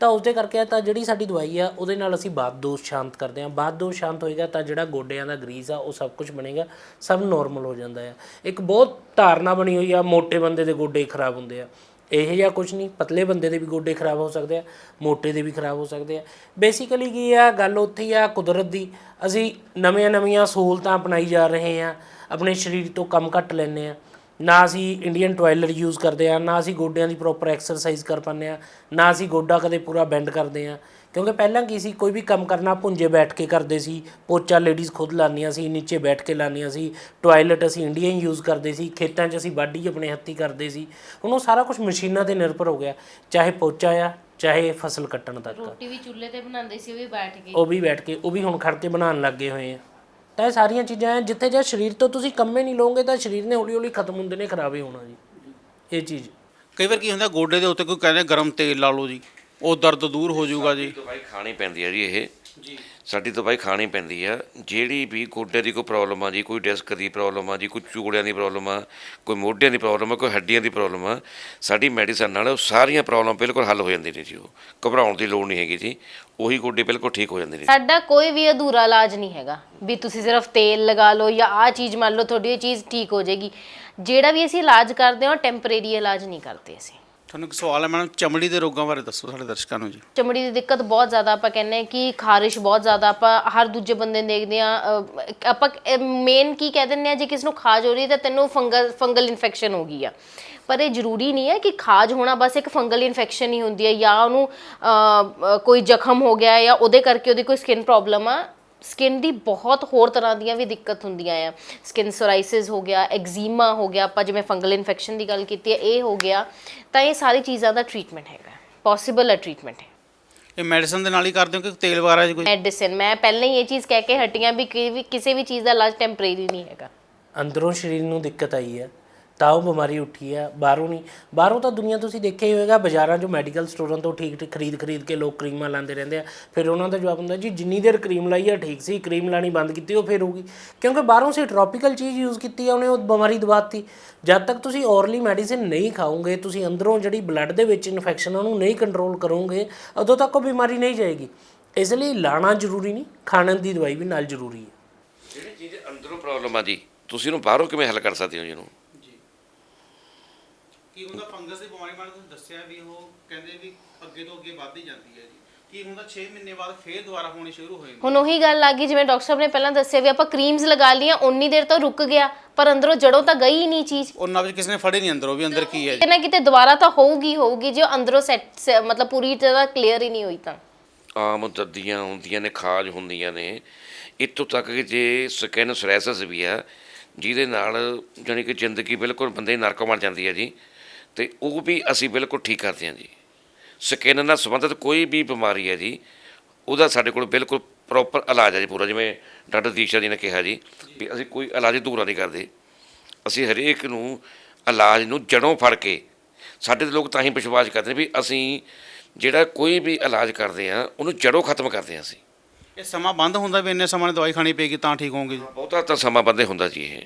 ਤਾਂ ਉਸਦੇ ਕਰਕੇ ਤਾਂ ਜਿਹੜੀ ਸਾਡੀ ਦਵਾਈ ਆ, ਉਹਦੇ ਨਾਲ ਅਸੀਂ ਬਾਤ ਦੋਸ਼ ਸ਼ਾਂਤ ਕਰਦੇ ਹਾਂ। ਬਾਤ ਦੋਸ਼ ਸ਼ਾਂਤ ਹੋਏਗਾ ਤਾਂ ਜਿਹੜਾ ਗੋਡਿਆਂ ਦਾ ਗਰੀਸ ਆ, ਉਹ ਸਭ ਕੁਝ ਬਣੇਗਾ, ਸਭ ਨਾਰਮਲ ਹੋ ਜਾਂਦਾ ਆ। ਇੱਕ ਬਹੁਤ ਧਾਰਨਾ ਬਣੀ ਹੋਈ ਆ, ਮੋਟੇ ਬੰਦੇ ਦੇ ਗੋਡੇ ਖਰਾਬ ਹੁੰਦੇ ਆ। ਇਹ ਜਿਹਾ ਕੁਝ ਨਹੀਂ, ਪਤਲੇ ਬੰਦੇ ਦੇ ਵੀ ਗੋਡੇ ਖਰਾਬ ਹੋ ਸਕਦੇ ਆ, ਮੋਟੇ ਦੇ ਵੀ ਖਰਾਬ ਹੋ ਸਕਦੇ ਆ। ਬੇਸਿਕਲੀ ਕੀ ਆ, ਗੱਲ ਉੱਥੇ ਆ, ਕੁਦਰਤ ਦੀ। ਅਸੀਂ ਨਵੀਆਂ ਨਵੀਆਂ ਸਹੂਲਤਾਂ ਅਪਣਾਈ ਜਾ ਰਹੇ ਆ ਆਪਣੇ ਸਰੀਰ ਤੋਂ ਕੰਮ ਘੱਟ ਲੈਂਦੇ ਆ ਨਾ ਅਸੀਂ ਇੰਡੀਅਨ ਟਾਇਲਟ ਯੂਜ਼ ਕਰਦੇ ਆ ਨਾ ਅਸੀਂ ਗੋਡਿਆਂ ਦੀ ਪ੍ਰੋਪਰ ਐਕਸਰਸਾਈਜ਼ ਕਰ ਪਾਉਂਦੇ ਆ ਨਾ ਅਸੀਂ ਗੋਡਾ ਕਦੇ ਪੂਰਾ ਬੈਂਡ ਕਰਦੇ ਆ ਕਿਉਂਕਿ ਪਹਿਲਾਂ ਕੀ ਸੀ ਕੋਈ ਵੀ ਕੰਮ ਕਰਨਾ ਪੁੰਜੇ ਬੈਠ ਕੇ ਕਰਦੇ ਸੀ ਪੋਚਾ ਲੇਡੀਜ਼ ਖੁਦ ਲਾਉਂਦੀਆਂ ਸੀ ਨੀਚੇ ਬੈਠ ਕੇ ਲਾਉਂਦੀਆਂ ਸੀ ਟਾਇਲਟ ਅਸੀਂ ਇੰਡੀਅਨ ਯੂਜ਼ ਕਰਦੇ ਸੀ ਖੇਤਾਂ 'ਚ ਅਸੀਂ ਵਾਢੀ ਆਪਣੇ ਹੱਥੀਂ ਕਰਦੇ ਸੀ। ਹੁਣ ਉਹ ਸਾਰਾ ਕੁਝ ਮਸ਼ੀਨਾਂ ਤੇ ਨਿਰਭਰ ਹੋ ਗਿਆ ਚਾਹੇ ਪੋਚਾ ਆ ਚਾਹੇ ਫਸਲ ਕੱਟਣ ਤੱਕ। ਰੋਟੀ ਵੀ ਚੁੱਲ੍ਹੇ ਤੇ ਬਣਾਉਂਦੇ ਸੀ ਉਹ ਵੀ ਬੈਠ ਕੇ ਉਹ ਵੀ ਬੈਠ ਕੇ ਉਹ ਵੀ ਹੁਣ ਖੜ ਕੇ ਬਣਾਉਣ ਲੱਗੇ ਹੋਏ ਆ। ਤਾਂ ਇਹ ਸਾਰੀਆਂ ਚੀਜ਼ਾਂ ਹੈ ਜਿੱਥੇ ਜੇ ਸਰੀਰ ਤੋਂ ਤੁਸੀਂ ਕੰਮੇ ਨਹੀਂ ਲਓਗੇ ਤਾਂ ਸਰੀਰ ਨੇ ਹੌਲੀ ਹੌਲੀ ਖਤਮ ਹੁੰਦੇ ਨੇ ਖਰਾਬੇ ਹੋਣਾ ਜੀ। ਇਹ ਚੀਜ਼। ਕਈ ਵਾਰ ਕੀ ਹੁੰਦਾ ਗੋਡੇ ਦੇ ਉੱਤੇ ਕੋਈ ਕਹਿੰਦੇ ਗਰਮ ਤੇਲ ਲਾ ਲਓ ਜੀ ਉਹ ਦਰਦ ਦੂਰ ਹੋ ਜਾਊਗਾ ਜੀ। ਦਵਾਈ ਖਾਣੀ ਪੈਂਦੀ ਹੈ ਜੀ ਇਹ। ਜੀ। ਸਾਡੀ ਦਵਾਈ ਖਾਣੀ ਪੈਂਦੀ ਆ। ਜਿਹੜੀ ਵੀ ਗੋਡੇ ਦੀ ਕੋਈ ਪ੍ਰੋਬਲਮ ਆ ਜੀ, ਕੋਈ ਡਿਸਕ ਦੀ ਪ੍ਰੋਬਲਮ ਆ ਜੀ, ਕੋਈ ਚੂੜਿਆਂ ਦੀ ਪ੍ਰੋਬਲਮ ਆ, ਕੋਈ ਮੋਢਿਆਂ ਦੀ ਪ੍ਰੋਬਲਮ ਆ, ਕੋਈ ਹੱਡੀਆਂ ਦੀ ਪ੍ਰੋਬਲਮ ਆ, ਸਾਡੀ ਮੈਡੀਸਨ ਨਾਲ ਉਹ ਸਾਰੀਆਂ ਪ੍ਰੋਬਲਮ ਬਿਲਕੁਲ ਹੱਲ ਹੋ ਜਾਂਦੀਆਂ ਨੇ ਜੀ ਉਹ। ਘਬਰਾਉਣ ਦੀ ਲੋੜ ਨਹੀਂ ਹੈਗੀ ਜੀ। ਉਹੀ ਗੋਡੇ ਬਿਲਕੁਲ ਠੀਕ ਹੋ ਜਾਂਦੇ ਨੇ ਸਾਡਾ ਕੋਈ ਵੀ ਅਧੂਰਾ ਇਲਾਜ ਨਹੀਂ ਹੈਗਾ। ਵੀ ਤੁਸੀਂ ਸਿਰਫ ਤੇਲ ਲਗਾ ਲਓ ਜਾਂ ਆਹ ਚੀਜ਼ ਮੰਨ ਲਓ, ਤੁਹਾਡੀ ਇਹ ਚੀਜ਼ ਠੀਕ ਹੋ ਜਾਏਗੀ। ਜਿਹੜਾ ਵੀ ਅਸੀਂ ਇਲਾਜ ਕਰਦੇ ਹਾਂ ਟੈਂਪਰੇਰੀ ਇਲਾਜ ਨਹੀਂ ਕਰਦੇ ਅਸੀਂ। ਤੁਹਾਨੂੰ ਇੱਕ ਸਵਾਲ ਹੈ, ਮੈਡਮ, ਚਮੜੀ ਦੇ ਰੋਗਾਂ ਬਾਰੇ ਦੱਸੋ ਸਾਡੇ ਦਰਸ਼ਕਾਂ ਨੂੰ ਜੀ। ਚਮੜੀ ਦੀ ਦਿੱਕਤ ਬਹੁਤ ਜ਼ਿਆਦਾ ਆਪਾਂ ਕਹਿੰਦੇ ਹਾਂ ਕਿ ਖਾਰਿਸ਼ ਬਹੁਤ ਜ਼ਿਆਦਾ, ਆਪਾਂ ਹਰ ਦੂਜੇ ਬੰਦੇ ਨੂੰ ਦੇਖਦੇ ਆ ਆਪਾਂ ਮੇਨ ਕੀ ਕਹਿ ਦਿੰਦੇ ਆ ਜੇ ਕਿਸ ਨੂੰ ਖਾਜ ਹੋ ਰਹੀ ਹੈ ਤਾਂ ਤੈਨੂੰ ਫੰਗਲ ਫੰਗਲ ਇਨਫੈਕਸ਼ਨ ਹੋ ਗਈ ਆ। ਪਰ ਇਹ ਜ਼ਰੂਰੀ ਨਹੀਂ ਹੈ ਕਿ ਖਾਜ ਹੋਣਾ ਬਸ ਇੱਕ ਫੰਗਲ ਇਨਫੈਕਸ਼ਨ ਹੀ ਹੁੰਦੀ ਹੈ ਜਾਂ ਉਹਨੂੰ ਕੋਈ ਜ਼ਖਮ ਹੋ ਗਿਆ ਜਾਂ ਉਹਦੇ ਕਰਕੇ ਉਹਦੀ ਕੋਈ ਸਕਿਨ ਪ੍ਰੋਬਲਮ ਆ। ਸਕਿਨ ਦੀ ਬਹੁਤ ਹੋਰ ਤਰ੍ਹਾਂ ਦੀਆਂ ਵੀ ਦਿੱਕਤ ਹੁੰਦੀਆਂ ਆ। ਸਕਿਨ ਸੋਰਾਇਸਿਸ ਹੋ ਗਿਆ ਐਗਜ਼ੀਮਾ ਹੋ ਗਿਆ ਆਪਾਂ ਜਿਵੇਂ ਫੰਗਲ ਇਨਫੈਕਸ਼ਨ ਦੀ ਗੱਲ ਕੀਤੀ ਹੈ ਇਹ ਹੋ ਗਿਆ। ਤਾਂ ਇਹ ਸਾਰੀ ਚੀਜ਼ਾਂ ਦਾ ਟ੍ਰੀਟਮੈਂਟ ਹੈਗਾ ਪੋਸੀਬਲ ਹੈ ਟ੍ਰੀਟਮੈਂਟ ਹੈ ਇਹ ਮੈਡੀਸਨ ਦੇ ਨਾਲ ਹੀ ਕਰਦੇ ਹੋ ਕਿ ਤੇਲ ਵਗੈਰਾ ਜੀ ਕੋਈ? ਮੈਡੀਸਿਨ ਮੈਂ ਪਹਿਲਾਂ ਹੀ ਇਹ ਚੀਜ਼ ਕਹਿ ਕੇ ਹਟੀਆਂ ਵੀ ਕਿ ਵੀ ਕਿਸੇ ਵੀ ਚੀਜ਼ ਦਾ ਇਲਾਜ ਟੈਂਪਰੇਰੀ ਨਹੀਂ ਹੈਗਾ। ਅੰਦਰੋਂ ਸਰੀਰ ਨੂੰ ਦਿੱਕਤ ਆਈ ਹੈ ਤਾਂ ਉਹ ਬਿਮਾਰੀ ਉੱਠੀ ਹੈ ਬਾਹਰੋਂ ਨਹੀਂ। ਬਾਹਰੋਂ ਤਾਂ ਦੁਨੀਆ ਤੁਸੀਂ ਦੇਖਿਆ ਹੀ ਹੋਵੇਗਾ ਬਾਜ਼ਾਰਾਂ 'ਚੋਂ ਮੈਡੀਕਲ ਸਟੋਰਾਂ ਤੋਂ ਠੀਕ ਠੀਕ ਖਰੀਦ ਖਰੀਦ ਕੇ ਲੋਕ ਕਰੀਮਾਂ ਲਾਉਂਦੇ ਰਹਿੰਦੇ ਆ। ਫਿਰ ਉਹਨਾਂ ਦਾ ਜਵਾਬ ਹੁੰਦਾ, ਜੀ, ਜਿੰਨੀ ਦੇਰ ਕਰੀਮ ਲਾਈ ਆ, ਠੀਕ ਸੀ, ਕਰੀਮ ਲਾਣੀ ਬੰਦ ਕੀਤੀ, ਉਹ ਫਿਰ ਹੋਊਗੀ। ਕਿਉਂਕਿ ਬਾਹਰੋਂ ਸੇ ਟ੍ਰੋਪੀਕਲ ਚੀਜ਼ ਯੂਜ਼ ਕੀਤੀ ਆ, ਉਹਨੇ ਉਹ ਬਿਮਾਰੀ ਦਬਾਤੀ ਜਦ ਤੱਕ ਤੁਸੀਂ ਔਰਲੀ ਮੈਡੀਸਿਨ ਨਹੀਂ ਖਾਓਗੇ, ਤੁਸੀਂ ਅੰਦਰੋਂ ਜਿਹੜੀ ਬਲੱਡ ਦੇ ਵਿੱਚ ਇਨਫੈਕਸ਼ਨ ਉਹਨੂੰ ਨਹੀਂ ਕੰਟਰੋਲ ਕਰੋਗੇ, ਉਦੋਂ ਤੱਕ ਉਹ ਬਿਮਾਰੀ ਨਹੀਂ ਜਾਏਗੀ। ਇਸ ਲਈ ਲਾਣਾ ਜ਼ਰੂਰੀ ਨਹੀਂ ਖਾਣ ਦੀ ਦਵਾਈ ਵੀ ਨਾਲ ਜ਼ਰੂਰੀ ਹੈ। ਜਿਹੜੀ ਚੀਜ਼ ਅੰਦਰੋਂ ਪ੍ਰੋਬਲਮ ਆ ਜੀ ਤੁਸੀਂ ਉਹਨੂੰ ਬਾਹਰੋਂ ਕਿਵੇਂ ਹੱਲ ਕਰ ਸਕਦੇ ਹੋ ਜੀ ਇਹਨੂੰ ਕੀ ਹੁੰਦਾ ਫੰਗਸ ਦੀ ਬਿਮਾਰੀ ਬਾਰੇ ਤੁਸੀਂ ਦੱਸਿਆ ਵੀ ਉਹ ਕਹਿੰਦੇ ਵੀ ਅੱਗੇ ਤੋਂ ਅੱਗੇ ਵੱਧ ਹੀ ਜਾਂਦੀ ਹੈ ਜੀ। ਕੀ ਹੁੰਦਾ 6 ਮਹੀਨੇ ਬਾਅਦ ਫੇਰ ਦੁਬਾਰਾ ਹੋਣੀ ਸ਼ੁਰੂ ਹੋ ਜਾਂਦੀ ਹੁਣ ਉਹੀ ਗੱਲ ਆ ਗਈ ਜਿਵੇਂ ਡਾਕਟਰ ਸਾਹਿਬ ਨੇ ਪਹਿਲਾਂ ਦੱਸਿਆ ਵੀ ਆਪਾਂ ਕਰੀਮਸ ਲਗਾ ਲੀਆਂ ਉਨੀ ਦੇਰ ਤੋਂ ਰੁਕ ਗਿਆ ਪਰ ਅੰਦਰੋਂ ਜੜੋਂ ਤਾਂ ਗਈ ਹੀ ਨਹੀਂ ਚੀਜ਼। ਉਹਨਾਂ ਵਿੱਚ ਕਿਸੇ ਨੇ ਫੜੇ ਨਹੀਂ ਅੰਦਰੋਂ ਵੀ ਅੰਦਰ ਕੀ ਹੈ ਜੀ। ਕਿਤੇ ਨਾ ਕਿਤੇ ਦੁਬਾਰਾ ਤਾਂ ਹੋਊਗੀ ਹੋਊਗੀ ਜੇ ਉਹ ਅੰਦਰੋਂ ਸੈੱਟ ਮਤਲਬ ਪੂਰੀ ਤਰ੍ਹਾਂ ਕਲੀਅਰ ਹੀ ਨਹੀਂ ਹੋਈ ਤਾਂ। ਆਮ ਦਰਦੀਆਂ ਹੁੰਦੀਆਂ ਨੇ ਖਾਜ ਹੁੰਦੀਆਂ ਨੇ। ਇੱਥੋਂ ਤੱਕ ਕਿ ਜੇ ਸਕਿਨ ਸੋਰੈਸਿਸ ਵੀ ਆ ਜਿਹਦੇ ਨਾਲ ਜਾਣੀ ਕਿ ਜ਼ਿੰਦਗੀ ਬਿਲਕੁਲ ਬੰਦੇ ਦੀ ਨਰਕ ਬਣ ਜਾਂਦੀ ਹੈ ਜੀ। ਤੇ ਉਹ ਵੀ ਅਸੀਂ ਬਿਲਕੁਲ ਠੀਕ ਕਰਦੇ ਹਾਂ ਜੀ। ਸਕਿਨ ਨਾਲ ਸੰਬੰਧਿਤ ਕੋਈ ਵੀ ਬਿਮਾਰੀ ਹੈ ਜੀ ਉਹਦਾ ਸਾਡੇ ਕੋਲ ਬਿਲਕੁਲ ਪ੍ਰੋਪਰ ਇਲਾਜ ਹੈ ਜੀ ਪੂਰਾ ਜਿਵੇਂ ਡਾਕਟਰ ਦੀਸ਼ਾ ਜੀ ਨੇ ਕਿਹਾ ਜੀ ਵੀ ਅਸੀਂ ਕੋਈ ਇਲਾਜ ਅਧੂਰਾ ਨਹੀਂ ਕਰਦੇ। ਅਸੀਂ ਹਰੇਕ ਨੂੰ ਇਲਾਜ ਨੂੰ ਜੜੋਂ ਫੜ ਕੇ ਸਾਡੇ ਲੋਕ ਤਾਂ ਹੀ ਵਿਸ਼ਵਾਸ ਕਰਦੇ ਨੇ ਵੀ ਅਸੀਂ ਜਿਹੜਾ ਕੋਈ ਵੀ ਇਲਾਜ ਕਰਦੇ ਆ ਉਹਨੂੰ ਜੜੋਂ ਖਤਮ ਕਰਦੇ ਆ ਅਸੀਂ। ਇਹ ਸਮਾਂ ਬੰਦ ਹੁੰਦਾ ਵੀ ਇੰਨੇ ਸਮਾਂ ਦੀ ਦਵਾਈ ਖਾਣੀ ਪਏਗੀ ਤਾਂ ਠੀਕ ਹੋਵੋਗੇ ਜੀ? ਬਹੁਤਾ ਤਾਂ ਸਮਾਂ ਬੰਦੇ ਹੁੰਦਾ ਜੀ ਇਹ।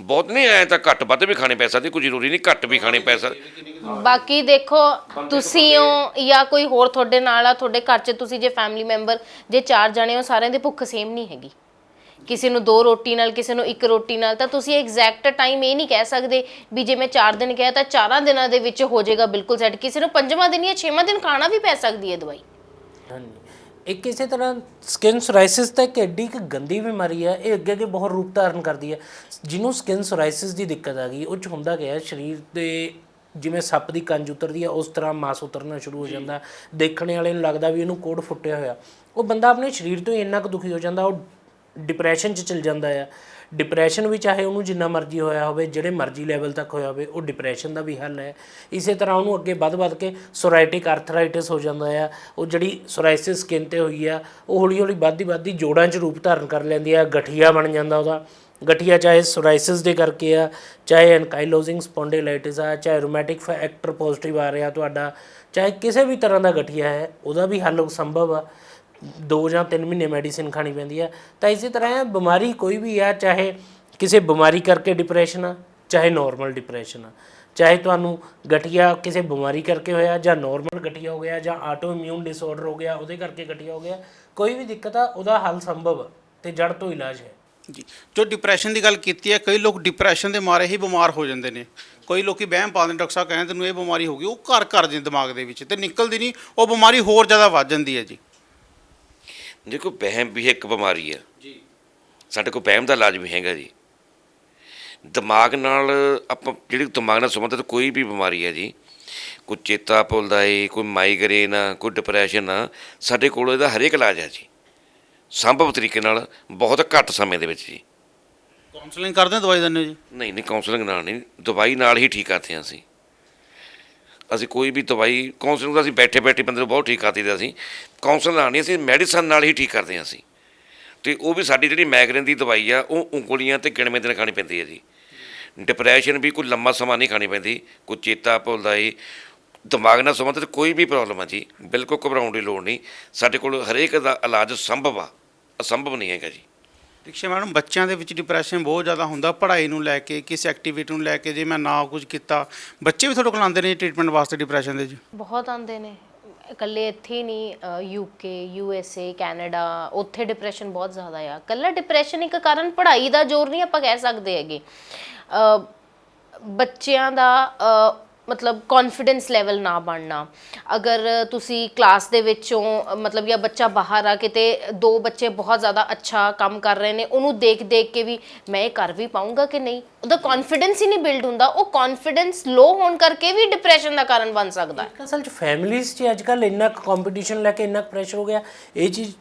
ਬਹੁਤ ਨਹੀਂ ਆਇਆ ਤਾਂ ਘੱਟ ਵੱਧ ਵੀ ਖਾਣੇ ਪੈ ਸਕਦੇ ਕੋਈ ਜ਼ਰੂਰੀ ਨਹੀਂ, ਘੱਟ ਵੀ ਖਾਣੇ ਪੈ ਸਕਦੇ ਬਾਕੀ ਦੇਖੋ, ਤੁਸੀਂ ਹੋ ਜਾਂ ਕੋਈ ਹੋਰ ਤੁਹਾਡੇ ਨਾਲ ਆ, ਤੁਹਾਡੇ ਘਰ 'ਚ ਤੁਸੀਂ ਜੇ ਫੈਮਿਲੀ ਮੈਂਬਰ ਜੇ ਚਾਰ ਜਣੇ ਹੋ, ਸਾਰਿਆਂ ਦੀ ਭੁੱਖ ਸੇਮ ਨਹੀਂ ਹੈਗੀ। ਕਿਸੇ ਨੂੰ ਦੋ ਰੋਟੀ ਨਾਲ, ਕਿਸੇ ਨੂੰ ਇੱਕ ਰੋਟੀ ਨਾਲ, ਤਾਂ ਤੁਸੀਂ ਐਗਜ਼ੈਕਟ ਟਾਈਮ ਇਹ ਨਹੀਂ ਕਹਿ ਸਕਦੇ ਵੀ ਜੇ ਮੈਂ 4 ਦਿਨ ਕਿਹਾ ਤਾਂ ਚਾਰਾਂ ਦਿਨਾਂ ਦੇ ਵਿੱਚ ਹੋ ਜਾਏਗਾ ਬਿਲਕੁਲ ਸੈੱਟ ਕਿਸੇ ਨੂੰ ਪੰਜਵਾਂ ਦਿਨ ਜਾਂ ਛੇਵਾਂ ਦਿਨ ਖਾਣਾ ਵੀ ਪੈ ਸਕਦੀ ਹੈ ਦਵਾਈ। ਇੱਕ ਇਸੇ ਤਰ੍ਹਾਂ ਸਕਿਨ ਸੋਰਾਇਸਿਸ ਤਾਂ ਇੱਕ ਐਡੀ ਇੱਕ ਗੰਦੀ ਬਿਮਾਰੀ ਹੈ ਇਹ ਅੱਗੇ ਅੱਗੇ ਬਹੁਤ ਰੂਪ ਧਾਰਨ ਕਰਦੀ ਹੈ ਜਿਹਨੂੰ ਸਕਿਨ ਸੋਰਾਇਸਿਸ ਦੀ ਦਿੱਕਤ ਆ ਗਈ ਉਹ ਚ ਹੁੰਦਾ ਗਿਆ ਸਰੀਰ ਦੇ ਜਿਵੇਂ ਸੱਪ ਦੀ ਕੰਜ ਉਤਰਦੀ ਆ ਉਸ ਤਰ੍ਹਾਂ ਮਾਸ ਉਤਰਨਾ ਸ਼ੁਰੂ ਹੋ ਜਾਂਦਾ। ਦੇਖਣੇ ਵਾਲੇ ਨੂੰ ਲੱਗਦਾ ਵੀ ਇਹਨੂੰ ਕੋੜ ਫੁੱਟਿਆ ਹੋਇਆ। ਉਹ ਬੰਦਾ ਆਪਣੇ ਸਰੀਰ ਤੋਂ ਹੀ ਇੰਨਾ ਕੁ ਦੁਖੀ ਹੋ ਜਾਂਦਾ ਉਹ ਡਿਪਰੈਸ਼ਨ 'ਚ ਚਲ ਜਾਂਦਾ ਆ। ਡਿਪਰੈਸ਼ਨ ਵੀ ਚਾਹੇ ਉਹਨੂੰ ਜਿੰਨਾ ਮਰਜ਼ੀ ਹੋਇਆ ਹੋਵੇ, ਜਿਹੜੇ ਮਰਜ਼ੀ ਲੈਵਲ ਤੱਕ ਹੋਇਆ ਹੋਵੇ, ਉਹ ਡਿਪਰੈਸ਼ਨ ਦਾ ਵੀ ਹੱਲ ਹੈ। ਇਸੇ ਤਰ੍ਹਾਂ ਉਹਨੂੰ ਅੱਗੇ ਵੱਧ ਵੱਧ ਕੇ ਸੋਰਾਇਟਿਕ ਆਰਥਰਾਈਟਿਸ ਹੋ ਜਾਂਦਾ ਆ। ਉਹ ਜਿਹੜੀ ਸੋਰਾਇਸਿਸ ਸਕਿਨ ਤੇ ਹੋਈ ਆ, ਉਹ ਹੌਲੀ ਹੌਲੀ ਵੱਧਦੀ ਵੱਧਦੀ ਜੋੜਾਂ 'ਚ ਰੂਪ ਧਾਰਨ ਕਰ ਲੈਂਦੀ ਆ, ਗਠੀਆ ਬਣ ਜਾਂਦਾ ਉਹਦਾ। ਗਠੀਆ ਚਾਹੇ ਸੋਰਾਇਸਿਸ ਦੇ ਕਰਕੇ ਆ, ਚਾਹੇ ਐਨਕਾਈਲੋਜ਼ਿੰਗ ਸਪੌਂਡੇਲਾਈਟਿਸ ਆ, ਚਾਹੇ ਰੋਮੈਟਿਕ ਫੈਕਟਰ ਪੋਜ਼ਿਟਿਵ ਆ ਰਿਹਾ ਤੁਹਾਡਾ, ਚਾਹੇ ਕਿਸੇ ਵੀ ਤਰ੍ਹਾਂ ਦਾ ਗਠੀਆ ਹੈ, ਉਹਦਾ ਵੀ ਹੱਲ ਸੰਭਵ ਆ। ਦੋ ਜਾਂ ਤਿੰਨ ਮਹੀਨੇ ਮੈਡੀਸਿਨ ਖਾਣੀ ਪੈਂਦੀ ਹੈ ਤਾਂ ਇਸੇ ਤਰ੍ਹਾਂ ਬਿਮਾਰੀ ਕੋਈ ਵੀ ਆ ਚਾਹੇ ਕਿਸੇ ਬਿਮਾਰੀ ਕਰਕੇ ਡਿਪਰੈਸ਼ਨ ਆ ਚਾਹੇ ਨਾਰਮਲ ਡਿਪਰੈਸ਼ਨ ਆ। ਚਾਹੇ ਤੁਹਾਨੂੰ ਗਠੀਆ ਕਿਸੇ ਬਿਮਾਰੀ ਕਰਕੇ ਹੋਇਆ ਜਾਂ ਨਾਰਮਲ ਗਠੀਆ ਹੋ ਗਿਆ ਜਾਂ ਆਟੋ ਇਮਿਊਨ ਡਿਸਆਰਡਰ ਹੋ ਗਿਆ ਉਹਦੇ ਕਰਕੇ ਗਠੀਆ ਹੋ ਗਿਆ ਕੋਈ ਵੀ ਦਿੱਕਤ ਆ ਉਹਦਾ ਹੱਲ ਸੰਭਵ ਆ ਤੇ ਜੜ ਤੋਂ ਇਲਾਜ ਹੈ। ਜੀ ਜੋ ਡਿਪਰੈਸ਼ਨ ਦੀ ਗੱਲ ਕੀਤੀ ਹੈ ਕਈ ਲੋਕ ਡਿਪਰੈਸ਼ਨ ਦੇ ਮਾਰੇ ਹੀ ਬਿਮਾਰ ਹੋ ਜਾਂਦੇ ਨੇ। ਕੋਈ ਲੋਕੀ ਵਹਿਮ ਪਾਉਂਦੇ ਨੇ, ਡਾਕਟਰ ਸਾਹਿਬ ਕਹਿੰਦੇ ਤੈਨੂੰ ਇਹ ਬਿਮਾਰੀ ਹੋ ਗਈ ਉਹ ਘਰ ਘਰ ਦੇ ਦਿਮਾਗ ਦੇ ਵਿੱਚ ਤੇ ਨਿਕਲਦੀ ਨਹੀਂ ਉਹ ਬਿਮਾਰੀ ਹੋਰ ਜ਼ਿਆਦਾ ਵੱਧ ਜਾਂਦੀ ਹੈ ਜੀ। ਦੇਖੋ ਵਹਿਮ ਵੀ ਇੱਕ ਬਿਮਾਰੀ ਆ। ਜੀ। ਸਾਡੇ ਕੋਲ ਵਹਿਮ ਦਾ ਇਲਾਜ ਵੀ ਹੈਗਾ ਜੀ। ਦਿਮਾਗ ਨਾਲ ਆਪਾਂ ਜਿਹੜੀ ਦਿਮਾਗ ਨਾਲ ਸੰਬੰਧਿਤ ਕੋਈ ਵੀ ਬਿਮਾਰੀ ਹੈ ਜੀ ਕੋਈ ਚੇਤਾ ਭੁੱਲਦਾ ਏ ਕੋਈ ਮਾਈਗ੍ਰੇਨ ਆ ਕੋਈ ਡਿਪਰੈਸ਼ਨ ਆ ਸਾਡੇ ਕੋਲ ਇਹਦਾ ਹਰੇਕ ਇਲਾਜ ਹੈ ਜੀ। ਸੰਭਵ ਤਰੀਕੇ ਨਾਲ ਬਹੁਤ ਘੱਟ ਸਮੇਂ ਦੇ ਵਿੱਚ ਜੀ। ਕਾਉਂਸਲਿੰਗ ਕਰਦੇ ਦਵਾਈ ਦਿੰਦੇ ਹੋ ਜੀ? ਨਹੀਂ ਨਹੀਂ ਕਾਉਂਸਲਿੰਗ ਨਾਲ ਨਹੀਂ ਦਵਾਈ ਨਾਲ ਹੀ ਠੀਕ ਕਰਦੇ ਹਾਂ ਅਸੀਂ। ਅਸੀਂ ਕੋਈ ਵੀ ਦਵਾਈ ਕਾਉਂਸਲਿੰਗ ਦਾ ਅਸੀਂ ਬੈਠੇ ਬੈਠੇ ਬੰਦੇ ਨੂੰ ਬਹੁਤ ਠੀਕ ਕਰਦੀ ਦਾ ਅਸੀਂ ਕਾਉਂਸਲਿੰਗ ਨਾਲ ਨਹੀਂ, ਅਸੀਂ ਮੈਡੀਸਨ ਨਾਲ ਹੀ ਠੀਕ ਕਰਦੇ ਹਾਂ ਅਸੀਂ। ਤੇ ਉਹ ਵੀ ਸਾਡੀ ਜਿਹੜੀ ਮਾਈਗ੍ਰੇਨ ਦੀ ਦਵਾਈ ਆ, ਉਹ ਉਂਗਲੀਆਂ ਤੇ ਗਿਣਵੇਂ ਦਿਨ ਖਾਣੀ ਪੈਂਦੀ ਹੈ ਜੀ। ਡਿਪਰੈਸ਼ਨ ਵੀ ਕੋਈ ਲੰਮਾ ਸਮਾਂ ਨਹੀਂ ਖਾਣੀ ਪੈਂਦੀ, ਕੋਈ ਚੇਤਾ ਭੁੱਲਦਾ ਏ, ਦਿਮਾਗ ਨਾਲ ਸੰਬੰਧਿਤ ਕੋਈ ਵੀ ਪ੍ਰੋਬਲਮ ਆ ਜੀ, ਬਿਲਕੁਲ ਘਬਰਾਉਣ ਦੀ ਲੋੜ ਨਹੀਂ। ਸਾਡੇ ਕੋਲ ਹਰੇਕ ਦਾ ਇਲਾਜ ਸੰਭਵ ਆ, ਅਸੰਭਵ ਨਹੀਂ ਹੈਗਾ ਜੀ। ਦੀਕਸ਼ਾ ਮੈਡਮ, ਬੱਚਿਆਂ ਦੇ ਵਿੱਚ ਡਿਪਰੈਸ਼ਨ ਬਹੁਤ ਜ਼ਿਆਦਾ ਹੁੰਦਾ, ਪੜ੍ਹਾਈ ਨੂੰ ਲੈ ਕੇ, ਕਿਸ ਐਕਟੀਵਿਟੀ ਨੂੰ ਲੈ ਕੇ ਜੇ ਮੈਂ ਨਾ ਕੁਝ ਕੀਤਾ, ਬੱਚੇ ਵੀ ਤੁਹਾਡੇ ਕੋਲ ਆਉਂਦੇ ਨੇ ਟ੍ਰੀਟਮੈਂਟ ਵਾਸਤੇ ਡਿਪਰੈਸ਼ਨ ਦੇ ਜੀ ਬਹੁਤ ਆਉਂਦੇ ਨੇ। ਇਕੱਲੇ ਇੱਥੇ ਹੀ ਨਹੀਂ ਯੂਕੇ ਯੂਐਸਏ ਕੈਨੇਡਾ ਉੱਥੇ ਡਿਪਰੈਸ਼ਨ ਬਹੁਤ ਜ਼ਿਆਦਾ ਆ। ਇਕੱਲਾ ਡਿਪਰੈਸ਼ਨ ਇੱਕ ਕਾਰਨ ਪੜ੍ਹਾਈ ਦਾ ਜ਼ੋਰ ਨਹੀਂ ਆਪਾਂ ਕਹਿ ਸਕਦੇ ਹੈਗੇ। ਬੱਚਿਆਂ ਦਾ ਮਤਲਬ ਕੌਨਫੀਡੈਂਸ ਲੈਵਲ ਨਾ ਬਣਨਾ। ਅਗਰ ਤੁਸੀਂ ਕਲਾਸ ਦੇ ਵਿੱਚੋਂ, ਮਤਲਬ ਜਾਂ ਬੱਚਾ ਬਾਹਰ ਆ ਕਿਤੇ ਦੋ ਬੱਚੇ ਬਹੁਤ ਜ਼ਿਆਦਾ ਅੱਛਾ ਕੰਮ ਕਰ ਰਹੇ ਨੇ, ਉਹਨੂੰ ਦੇਖ ਦੇਖ ਕੇ ਵੀ ਮੈਂ ਇਹ ਕਰ ਵੀ ਪਾਉਂਗਾ ਕਿ ਨਹੀਂ? ਉਹਦਾ ਕੌਨਫੀਡੈਂਸ ਹੀ ਨਹੀਂ ਬਿਲਡ ਹੁੰਦਾ, ਉਹ ਕੌਨਫੀਡੈਂਸ ਲੋ ਹੋਣ ਕਰਕੇ ਵੀ ਡਿਪਰੈਸ਼ਨ ਦਾ ਕਾਰਨ ਬਣ ਸਕਦਾ ਹੈ। ਅਸਲ 'ਚ ਫੈਮਿਲੀਜ਼ 'ਚ ਅੱਜ ਕੱਲ੍ਹ ਇੰਨਾ ਕੰਪੀਟੀਸ਼ਨ ਲੈ ਕੇ ਇੰਨਾ ਪ੍ਰੈਸ਼ਰ ਹੋ ਗਿਆ, ਇਹ ਚੀਜ਼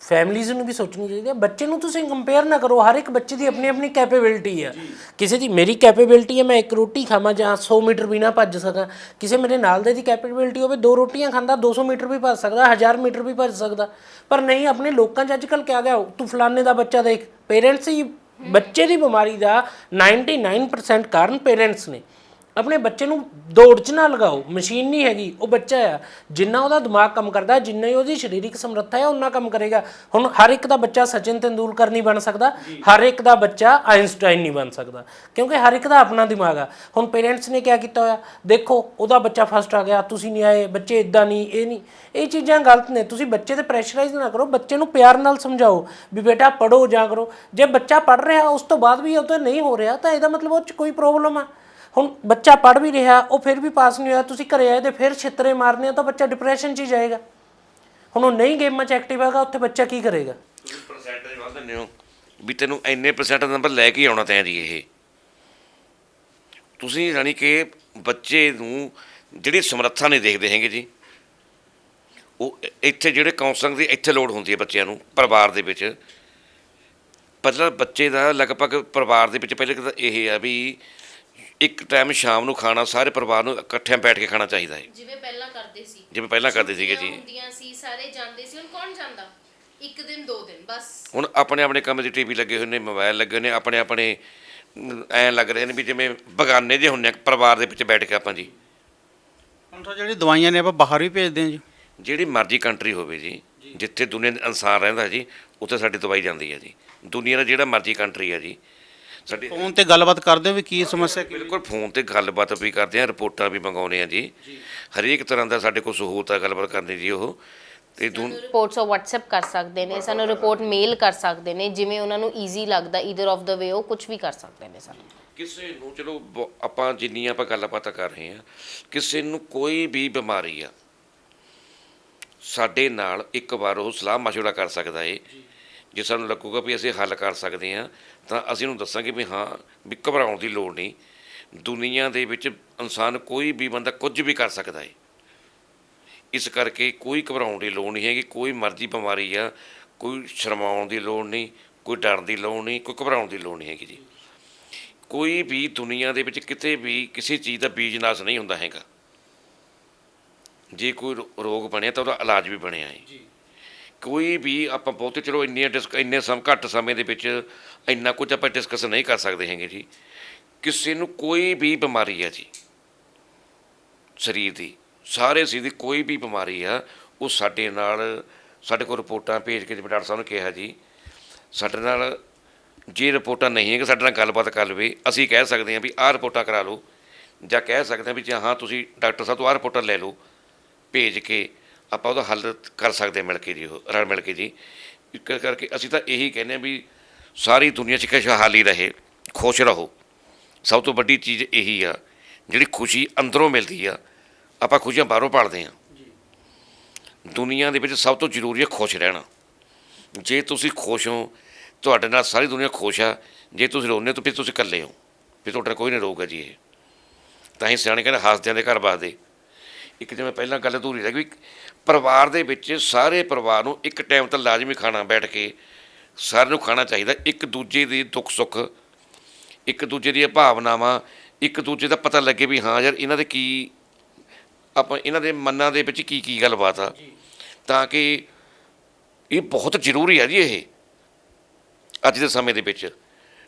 ਫੈਮਿਲੀਜ਼ ਨੂੰ ਵੀ ਸੋਚਣੀ ਚਾਹੀਦੀ ਹੈ। ਬੱਚੇ ਨੂੰ ਤੁਸੀਂ ਕੰਪੇਅਰ ਨਾ ਕਰੋ। ਹਰ ਇੱਕ ਬੱਚੇ ਦੀ ਆਪਣੀ ਆਪਣੀ ਕੈਪੇਬਿਲਿਟੀ ਹੈ। ਕਿਸੇ ਦੀ ਮੇਰੀ ਕੈਪੇਬਿਲਿਟੀ ਹੈ ਮੈਂ ਇੱਕ ਰੋਟੀ ਖਾਵਾਂ ਜਾਂ 100 ਮੀਟਰ ਵੀ ਨਾ ਭੱਜ ਸਕਾਂ। ਕਿਸੇ ਮੇਰੇ ਨਾਲ ਦੇ ਦੀ ਕੈਪੇਬਿਲਿਟੀ ਹੋਵੇ ਦੋ ਰੋਟੀਆਂ ਖਾਂਦਾ 200 ਮੀਟਰ ਵੀ ਭੱਜ ਸਕਦਾ 1000 ਮੀਟਰ ਵੀ ਭੱਜ ਸਕਦਾ। ਪਰ ਨਹੀਂ ਆਪਣੇ ਲੋਕਾਂ 'ਚ ਅੱਜ ਕੱਲ੍ਹ ਕਿਆ ਗਿਆ? ਤੂੰ ਫਲਾਣੇ ਦਾ ਬੱਚਾ ਦੇਖ। ਪੇਰੈਂਟਸ ਹੀ ਬੱਚੇ ਦੀ ਬਿਮਾਰੀ ਦਾ 99% ਕਾਰਨ ਪੇਰੈਂਟਸ ਨੇ। ਆਪਣੇ ਬੱਚੇ ਨੂੰ ਦੌੜ 'ਚ ਨਾ ਲਗਾਓ ਮਸ਼ੀਨ ਨਹੀਂ ਹੈਗੀ ਉਹ ਬੱਚਾ ਆ। ਜਿੰਨਾ ਉਹਦਾ ਦਿਮਾਗ ਕੰਮ ਕਰਦਾ ਜਿੰਨਾ ਹੀ ਉਹਦੀ ਸਰੀਰਕ ਸਮਰੱਥਾ ਹੈ ਉਹਨਾਂ ਕੰਮ ਕਰੇਗਾ। ਹੁਣ ਹਰ ਇੱਕ ਦਾ ਬੱਚਾ ਸਚਿਨ ਤੰਦੂਲਕਰ ਨਹੀਂ ਬਣ ਸਕਦਾ ਹਰ ਇੱਕ ਦਾ ਬੱਚਾ ਆਇਨਸਟਾਈਨ ਨਹੀਂ ਬਣ ਸਕਦਾ ਕਿਉਂਕਿ ਹਰ ਇੱਕ ਦਾ ਆਪਣਾ ਦਿਮਾਗ ਆ। ਹੁਣ ਪੇਰੈਂਟਸ ਨੇ ਕਿਆ ਕੀਤਾ ਹੋਇਆ? ਦੇਖੋ ਉਹਦਾ ਬੱਚਾ ਫਸਟ ਆ ਗਿਆ ਤੁਸੀਂ ਨਹੀਂ ਆਏ ਬੱਚੇ ਇਦਾਂ ਨਹੀਂ ਇਹ ਨਹੀਂ। ਇਹ ਚੀਜ਼ਾਂ ਗਲਤ ਨੇ ਤੁਸੀਂ ਬੱਚੇ ਤੇ ਪ੍ਰੈਸ਼ਰਾਈਜ਼ ਨਾ ਕਰੋ ਬੱਚੇ ਨੂੰ ਪਿਆਰ ਨਾਲ ਸਮਝਾਓ ਵੀ ਬੇਟਾ ਪੜੋ ਜਾਂ ਕਰੋ। ਜੇ ਬੱਚਾ ਪੜ ਰਿਹਾ ਉਸ ਤੋਂ ਬਾਅਦ ਵੀ ਉਹ ਤੋਂ ਨਹੀਂ ਹੋ ਰਿਹਾ ਤਾਂ ਇਹਦਾ ਮਤਲਬ ਉਹ 'ਚ ਕੋਈ ਪ੍ਰੋਬਲਮ ਆ। ਹੁਣ ਬੱਚਾ ਪੜ ਵੀ ਰਿਹਾ, ਉਹ ਫਿਰ ਵੀ ਪਾਸ ਨਹੀਂ ਹੋਇਆ, ਤੁਸੀਂ ਘਰੇ ਆਏ ਤੇ ਫਿਰ ਛਿੱਤਰੇ ਮਾਰਨੇ ਆ ਤਾਂ ਬੱਚਾ ਡਿਪਰੈਸ਼ਨ 'ਚ ਹੀ ਜਾਏਗਾ। ਹੁਣ ਉਹ ਨਹੀਂ ਗੇਮਾਂ 'ਚ ਐਕਟਿਵ ਹੈਗਾ, ਉੱਥੇ ਬੱਚਾ ਕੀ ਕਰੇਗਾ? ਤੁਸੀਂ ਪਰਸੈਂਟੇਜ ਵੱਧ ਦਿੰਦੇ ਹੋ। ਵੀ ਤੈਨੂੰ ਇੰਨੇ ਪਰਸੈਂਟ ਨੰਬਰ ਲੈ ਕੇ ਆਉਣਾ ਤੈਂ ਜੀ ਇਹ। ਤੁਸੀਂ ਯਾਨੀ ਕਿ ਬੱਚੇ ਨੂੰ ਜਿਹੜੀ ਸਮਰੱਥਾ ਨਹੀਂ ਦੇਖਦੇ ਹੈਗੇ ਜੀ, ਉਹ ਇੱਥੇ ਜਿਹੜੇ ਕਾਉਂਸਲਿੰਗ ਦੀ ਇੱਥੇ ਲੋੜ ਹੁੰਦੀ ਹੈ ਬੱਚਿਆਂ ਨੂੰ, ਪਰਿਵਾਰ ਦੇ ਵਿੱਚ। ਪਹਿਲਾਂ ਬੱਚੇ ਦਾ ਲਗਭਗ ਪਰਿਵਾਰ ਦੇ ਵਿੱਚ ਪਹਿਲੇ ਤਾਂ ਇਹ ਆ ਵੀ ਇੱਕ ਟਾਈਮ ਸ਼ਾਮ ਨੂੰ ਖਾਣਾ ਸਾਰੇ ਪਰਿਵਾਰ ਨੂੰ ਇਕੱਠਿਆਂ ਬੈਠ ਕੇ ਖਾਣਾ ਚਾਹੀਦਾ ਹੈ। ਜਿਵੇਂ ਪਹਿਲਾਂ ਕਰਦੇ ਸੀ। ਜਿਵੇਂ ਪਹਿਲਾਂ ਕਰਦੇ ਸੀਗੇ ਜੀ। ਹੁੰਦੀਆਂ ਸੀ ਸਾਰੇ ਜਾਂਦੇ ਸੀ ਹੁਣ ਕੌਣ ਜਾਂਦਾ? ਇੱਕ ਦਿਨ ਦੋ ਦਿਨ ਬਸ। ਹੁਣ ਆਪਣੇ ਆਪਣੇ ਕੰਮ 'ਚ ਟੀਵੀ ਲੱਗੇ ਹੋਏ ਨੇ ਮੋਬਾਈਲ ਲੱਗੇ ਹੋਏ ਨੇ ਆਪਣੇ ਆਪਣੇ ਐ ਲੱਗ ਰਹੇ ਨੇ ਵੀ ਜਿਵੇਂ ਬਗਾਨੇ ਜੇ ਹੁੰਨੇ ਆ ਪਰਿਵਾਰ ਦੇ ਵਿੱਚ ਬੈਠ ਕੇ ਆਪਾਂ ਜੀ। ਹੁਣ ਤਾਂ ਜਿਹੜੀ ਦਵਾਈਆਂ ਨੇ ਆਪਾਂ ਬਾਹਰ ਵੀ ਭੇਜਦੇ ਹਾਂ ਜੀ। ਜਿਹੜੀ ਮਰਜ਼ੀ ਕੰਟਰੀ ਹੋਵੇ ਜੀ ਜਿੱਥੇ ਦੁਨੀਆ ਦਾ ਇਨਸਾਨ ਰਹਿੰਦਾ ਜੀ ਉੱਥੇ ਸਾਡੀ ਦਵਾਈ ਜਾਂਦੀ ਹੈ ਜੀ। ਦੁਨੀਆ ਦਾ ਜਿਹੜਾ ਮਰਜ਼ੀ ਕੰਟਰੀ ਹੈ ਜੀ ਸਾਡੀ ਫੋਨ ਤੇ ਗੱਲਬਾਤ ਕਰਦੇ ਹੋ ਵੀ ਕੀ ਸਮੱਸਿਆ ਕੀ ਬਿਲਕੁਲ ਫੋਨ ਤੇ ਗੱਲਬਾਤ ਵੀ ਕਰਦੇ ਆ ਰਿਪੋਰਟਾਂ ਵੀ ਮੰਗਾਉਂਦੇ ਆ ਜੀ। ਹਰੇਕ ਤਰ੍ਹਾਂ ਦਾ ਸਾਡੇ ਕੋਲ ਸਹੂਲਤ ਹੈ ਗੱਲਬਾਤ ਕਰਨ ਦੀ ਜੀ ਉਹ। ਤੇ ਦੂਨ ਰਿਪੋਰਟਸ ਉਹ WhatsApp ਕਰ ਸਕਦੇ ਨੇ ਸਾਨੂੰ ਰਿਪੋਰਟ ਮੇਲ ਕਰ ਸਕਦੇ ਨੇ ਜਿਵੇਂ ਉਹਨਾਂ ਨੂੰ ਈਜ਼ੀ ਲੱਗਦਾ ਈਦਰ ਆਫ ਦਾ ਵੇ ਉਹ ਕੁਝ ਵੀ ਕਰ ਸਕਦੇ ਨੇ ਸਾਨੂੰ। ਕਿਸੇ ਨੂੰ ਚਲੋ ਬ- ਆਪਾਂ ਜਿੰਨੀਆਂ ਆਪਾਂ ਗੱਲਬਾਤ ਕਰ ਰਹੇ ਹਾਂ ਕਿਸੇ ਨੂੰ ਕੋਈ ਵੀ ਬਿਮਾਰੀ ਆ ਸਾਡੇ ਨਾਲ ਇੱਕ ਵਾਰ ਉਹ ਸਲਾਹ ਮਸ਼ਵਰਾ ਕਰ ਸਕਦਾ ਏ। ਜੇ ਸਾਨੂੰ ਲੱਗੂਗਾ ਵੀ ਅਸੀਂ ਹੱਲ ਕਰ ਸਕਦੇ ਹਾਂ, ਤਾਂ ਅਸੀਂ ਉਹਨੂੰ ਦੱਸਾਂਗੇ ਵੀ ਹਾਂ, ਵੀ ਘਬਰਾਉਣ ਦੀ ਲੋੜ ਨਹੀਂ। ਦੁਨੀਆ ਦੇ ਵਿੱਚ ਇਨਸਾਨ ਕੋਈ ਵੀ ਬੰਦਾ ਕੁਝ ਵੀ ਕਰ ਸਕਦਾ ਹੈ ਇਸ ਕਰਕੇ ਕੋਈ ਘਬਰਾਉਣ ਦੀ ਲੋੜ ਨਹੀਂ ਹੈਗੀ, ਕੋਈ ਮਰਜ਼ੀ ਬਿਮਾਰੀ ਆ ਕੋਈ ਸ਼ਰਮਾਉਣ ਦੀ ਲੋੜ ਨਹੀਂ, ਕੋਈ ਡਰਨ ਦੀ ਲੋੜ ਨਹੀਂ, ਕੋਈ ਘਬਰਾਉਣ ਦੀ ਲੋੜ ਨਹੀਂ ਹੈਗੀ ਜੀ। ਕੋਈ ਵੀ ਦੁਨੀਆ ਦੇ ਵਿੱਚ ਕਿਤੇ ਵੀ ਕਿਸੇ ਚੀਜ਼ ਦਾ ਬੀਜ ਨਾਸ ਨਹੀਂ ਹੁੰਦਾ ਹੈਗਾ। ਜੇ ਕੋਈ ਰੋ- ਰੋਗ ਬਣਿਆ ਤਾਂ ਉਹਦਾ ਇਲਾਜ ਵੀ ਬਣਿਆ ਹੈ ਕੋਈ ਵੀ ਆਪਾਂ ਬਹੁਤੇ ਚਲੋ ਇੰਨੀਆਂ ਡਿਸਕ ਇੰਨੇ ਸਮ, ਘੱਟ ਸਮੇਂ ਦੇ ਵਿੱਚ ਇੰਨਾ ਕੁਝ ਆਪਾਂ ਡਿਸਕਸ ਨਹੀਂ ਕਰ ਸਕਦੇ ਹੈਗੇ ਜੀ। ਕਿਸੇ ਨੂੰ ਕੋਈ ਵੀ ਬਿਮਾਰੀ ਹੈ ਜੀ, ਸਰੀਰ ਦੀ, ਸਾਰੇ ਸਰੀਰ ਦੀ ਕੋਈ ਵੀ ਬਿਮਾਰੀ ਆ, ਉਹ ਸਾਡੇ ਨਾਲ, ਸਾਡੇ ਕੋਲ ਰਿਪੋਰਟਾਂ ਭੇਜ ਕੇ ਜਿਵੇਂ ਡਾਕਟਰ ਸਾਹਿਬ ਨੇ ਕਿਹਾ ਜੀ, ਸਾਡੇ ਨਾਲ ਜੇ ਰਿਪੋਰਟਾਂ ਨਹੀਂ ਹੈ ਕਿ ਸਾਡੇ ਨਾਲ ਗੱਲਬਾਤ ਕਰ ਲਵੇ, ਅਸੀਂ ਕਹਿ ਸਕਦੇ ਹਾਂ ਵੀ ਆਹ ਰਿਪੋਰਟਾਂ ਕਰਾ ਲਓ, ਜਾਂ ਕਹਿ ਸਕਦੇ ਹਾਂ ਵੀ ਜੇ ਹਾਂ, ਤੁਸੀਂ ਡਾਕਟਰ ਸਾਹਿਬ ਤੋਂ ਆਹ ਰਿਪੋਰਟਾਂ ਲੈ ਲਓ, ਭੇਜ ਕੇ ਆਪਾਂ ਉਹਦਾ ਹੱਲ ਕਰ ਸਕਦੇ ਮਿਲ ਕੇ ਜੀ ਉਹ ਰਲ ਮਿਲ ਕੇ ਜੀ। ਇੱਕ ਕਰਕੇ ਅਸੀਂ ਤਾਂ ਇਹੀ ਕਹਿੰਦੇ ਹਾਂ ਵੀ ਸਾਰੀ ਦੁਨੀਆ 'ਚ ਖੁਸ਼ਹਾਲੀ ਰਹੇ ਖੁਸ਼ ਰਹੋ। ਸਭ ਤੋਂ ਵੱਡੀ ਚੀਜ਼ ਇਹੀ ਆ ਜਿਹੜੀ ਖੁਸ਼ੀ ਅੰਦਰੋਂ ਮਿਲਦੀ ਆ ਆਪਾਂ ਖੁਸ਼ੀਆਂ ਬਾਹਰੋਂ ਪਾਲਦੇ ਆ ਦੁਨੀਆ ਦੇ ਵਿੱਚ ਸਭ ਤੋਂ ਜ਼ਰੂਰੀ ਹੈ ਖੁਸ਼ ਰਹਿਣਾ। ਜੇ ਤੁਸੀਂ ਖੁਸ਼ ਹੋ ਤੁਹਾਡੇ ਨਾਲ ਸਾਰੀ ਦੁਨੀਆ ਖੁਸ਼ ਆ ਜੇ ਤੁਸੀਂ ਹੋ ਤਾਂ ਫਿਰ ਤੁਸੀਂ ਇਕੱਲੇ ਹੋ ਫਿਰ ਤੁਹਾਡੇ ਕੋਈ ਨਹੀਂ ਰਹੂਗਾ ਜੀ ਇਹ। ਤਾਂ ਹੀ ਸਿਆਣੇ ਕਹਿੰਦੇ ਹੱਸਦਿਆਂ ਦੇ ਘਰ ਵਸਦੇ। ਇੱਕ ਜਿਵੇਂ ਪਹਿਲਾਂ ਗੱਲ ਅਧੂਰੀ ਰਹਿ ਗਈ ਪਰਿਵਾਰ ਦੇ ਵਿੱਚ ਸਾਰੇ ਪਰਿਵਾਰ ਨੂੰ ਇੱਕ ਟਾਈਮ ਤਾਂ ਲਾਜ਼ਮੀ ਖਾਣਾ ਬੈਠ ਕੇ ਸਾਰਿਆਂ ਨੂੰ ਖਾਣਾ ਚਾਹੀਦਾ ਇੱਕ ਦੂਜੇ ਦੀ ਦੁੱਖ ਸੁੱਖ ਇੱਕ ਦੂਜੇ ਦੀਆਂ ਭਾਵਨਾਵਾਂ ਇੱਕ ਦੂਜੇ ਦਾ ਪਤਾ ਲੱਗੇ ਵੀ ਹਾਂ ਯਾਰ ਇਹਨਾਂ ਦੇ ਕੀ ਆਪਾਂ ਇਹਨਾਂ ਦੇ ਮਨਾਂ ਦੇ ਵਿੱਚ ਕੀ ਕੀ ਗੱਲਬਾਤ ਆ। ਤਾਂ ਕਿ ਇਹ ਬਹੁਤ ਜ਼ਰੂਰੀ ਆ ਜੀ ਇਹ ਅੱਜ ਦੇ ਸਮੇਂ ਦੇ ਵਿੱਚ।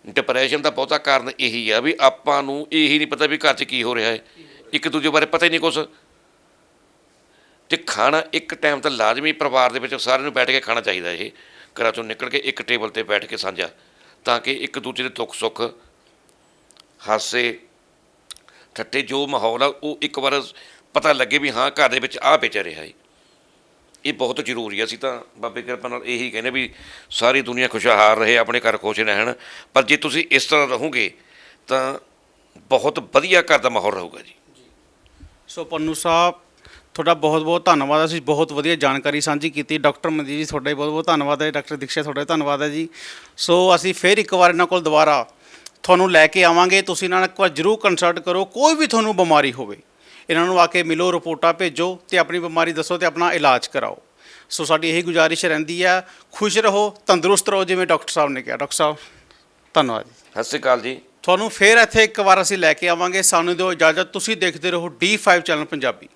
ਡਿਪਰੈਸ਼ਨ ਦਾ ਬਹੁਤਾ ਕਾਰਨ ਇਹੀ ਆ ਵੀ ਆਪਾਂ ਨੂੰ ਇਹੀ ਨਹੀਂ ਪਤਾ ਵੀ ਘਰ 'ਚ ਕੀ ਹੋ ਰਿਹਾ ਹੈ। ਇੱਕ ਦੂਜੇ ਬਾਰੇ ਪਤਾ ਹੀ ਨਹੀਂ ਕੁਛ। ਤੇ ਖਾਣਾ ਇੱਕ ਟਾਈਮ ਤਾਂ ਲਾਜ਼ਮੀ ਪਰਿਵਾਰ ਦੇ ਵਿੱਚ ਸਾਰਿਆਂ ਨੂੰ ਬੈਠ ਕੇ ਖਾਣਾ ਚਾਹੀਦਾ ਇਹ। ਘਰਾਂ ਚੋਂ ਨਿਕਲ ਕੇ ਇੱਕ ਟੇਬਲ ਤੇ ਬੈਠ ਕੇ ਸਾਂਝਾ, ਤਾਂ ਕਿ ਇੱਕ ਦੂਜੇ ਦੇ ਦੁੱਖ ਸੁੱਖ, ਹਾਸੇ ਠੱਟੇ ਜੋ ਮਾਹੌਲ ਆ, ਉਹ ਇੱਕ ਵਾਰ ਪਤਾ ਲੱਗੇ ਵੀ ਹਾਂ, ਘਰ ਦੇ ਵਿੱਚ ਆਹ ਵਿਚ ਰਿਹਾ ਹੈ ਇਹ ਬਹੁਤ ਜ਼ਰੂਰੀ ਆ, ਅਸੀਂ ਤਾਂ ਬਾਬੇ ਕਿਰਪਾ ਨਾਲ ਇਹੀ ਕਹਿੰਦੇ ਵੀ ਸਾਰੀ ਦੁਨੀਆ ਖੁਸ਼ਹਾਲ ਰਹੇ, ਆਪਣੇ ਘਰ ਖੁਸ਼ ਰਹਿਣ। ਪਰ ਜੇ ਤੁਸੀਂ ਇਸ ਤਰ੍ਹਾਂ ਰਹੋਗੇ, ਤਾਂ ਬਹੁਤ ਵਧੀਆ ਘਰ ਦਾ ਮਾਹੌਲ ਰਹੂਗਾ ਜੀ। ਸੋ ਪੰਨੂ ਸਾਹਿਬ ਤੁਹਾਡਾ ਬਹੁਤ ਬਹੁਤ ਧੰਨਵਾਦ ਅਸੀਂ ਬਹੁਤ ਵਧੀਆ ਜਾਣਕਾਰੀ ਸਾਂਝੀ ਕੀਤੀ। ਡਾਕਟਰ ਮਨਜੀਤ ਜੀ ਤੁਹਾਡਾ ਵੀ ਬਹੁਤ ਬਹੁਤ ਧੰਨਵਾਦ ਹੈ ਡਾਕਟਰ ਦੀਕਸ਼ਾ ਤੁਹਾਡਾ ਧੰਨਵਾਦ ਹੈ ਜੀ। ਸੋ ਅਸੀਂ ਫਿਰ ਇੱਕ ਵਾਰ ਇਹਨਾਂ ਕੋਲ ਦੁਬਾਰਾ ਤੁਹਾਨੂੰ ਲੈ ਕੇ ਆਵਾਂਗੇ। ਤੁਸੀਂ ਇਹਨਾਂ ਨਾਲ ਇੱਕ ਵਾਰ ਜਰੂਰ ਕੰਸਲਟ ਕਰੋ ਕੋਈ ਵੀ ਤੁਹਾਨੂੰ ਬਿਮਾਰੀ ਹੋਵੇ। ਇਹਨਾਂ ਨੂੰ ਆ ਕੇ ਮਿਲੋ ਰਿਪੋਰਟਾਂ ਭੇਜੋ ਤੇ ਆਪਣੀ ਬਿਮਾਰੀ ਦੱਸੋ ਤੇ ਆਪਣਾ ਇਲਾਜ ਕਰਾਓ। ਸੋ ਸਾਡੀ ਇਹੀ ਗੁਜ਼ਾਰਿਸ਼ ਰਹਿੰਦੀ ਹੈ ਖੁਸ਼ ਰਹੋ ਤੰਦਰੁਸਤ ਰਹੋ ਜਿਵੇਂ ਡਾਕਟਰ ਸਾਹਿਬ ਨੇ ਕਿਹਾ। ਡਾਕਟਰ ਸਾਹਿਬ ਧੰਨਵਾਦ ਜੀ। ਸਤਿ ਸ਼੍ਰੀ ਅਕਾਲ ਜੀ। ਤੁਹਾਨੂੰ ਫੇਰ ਇੱਥੇ ਇੱਕ ਵਾਰ ਅਸੀਂ ਲੈ ਕੇ ਆਵਾਂਗੇ। ਸਾਨੂੰ ਦਿਓ ਇਜਾਜ਼ਤ ਤੁਸੀਂ ਦੇਖਦੇ ਰਹੋ D5 ਚੈਨਲ ਪੰਜਾਬੀ।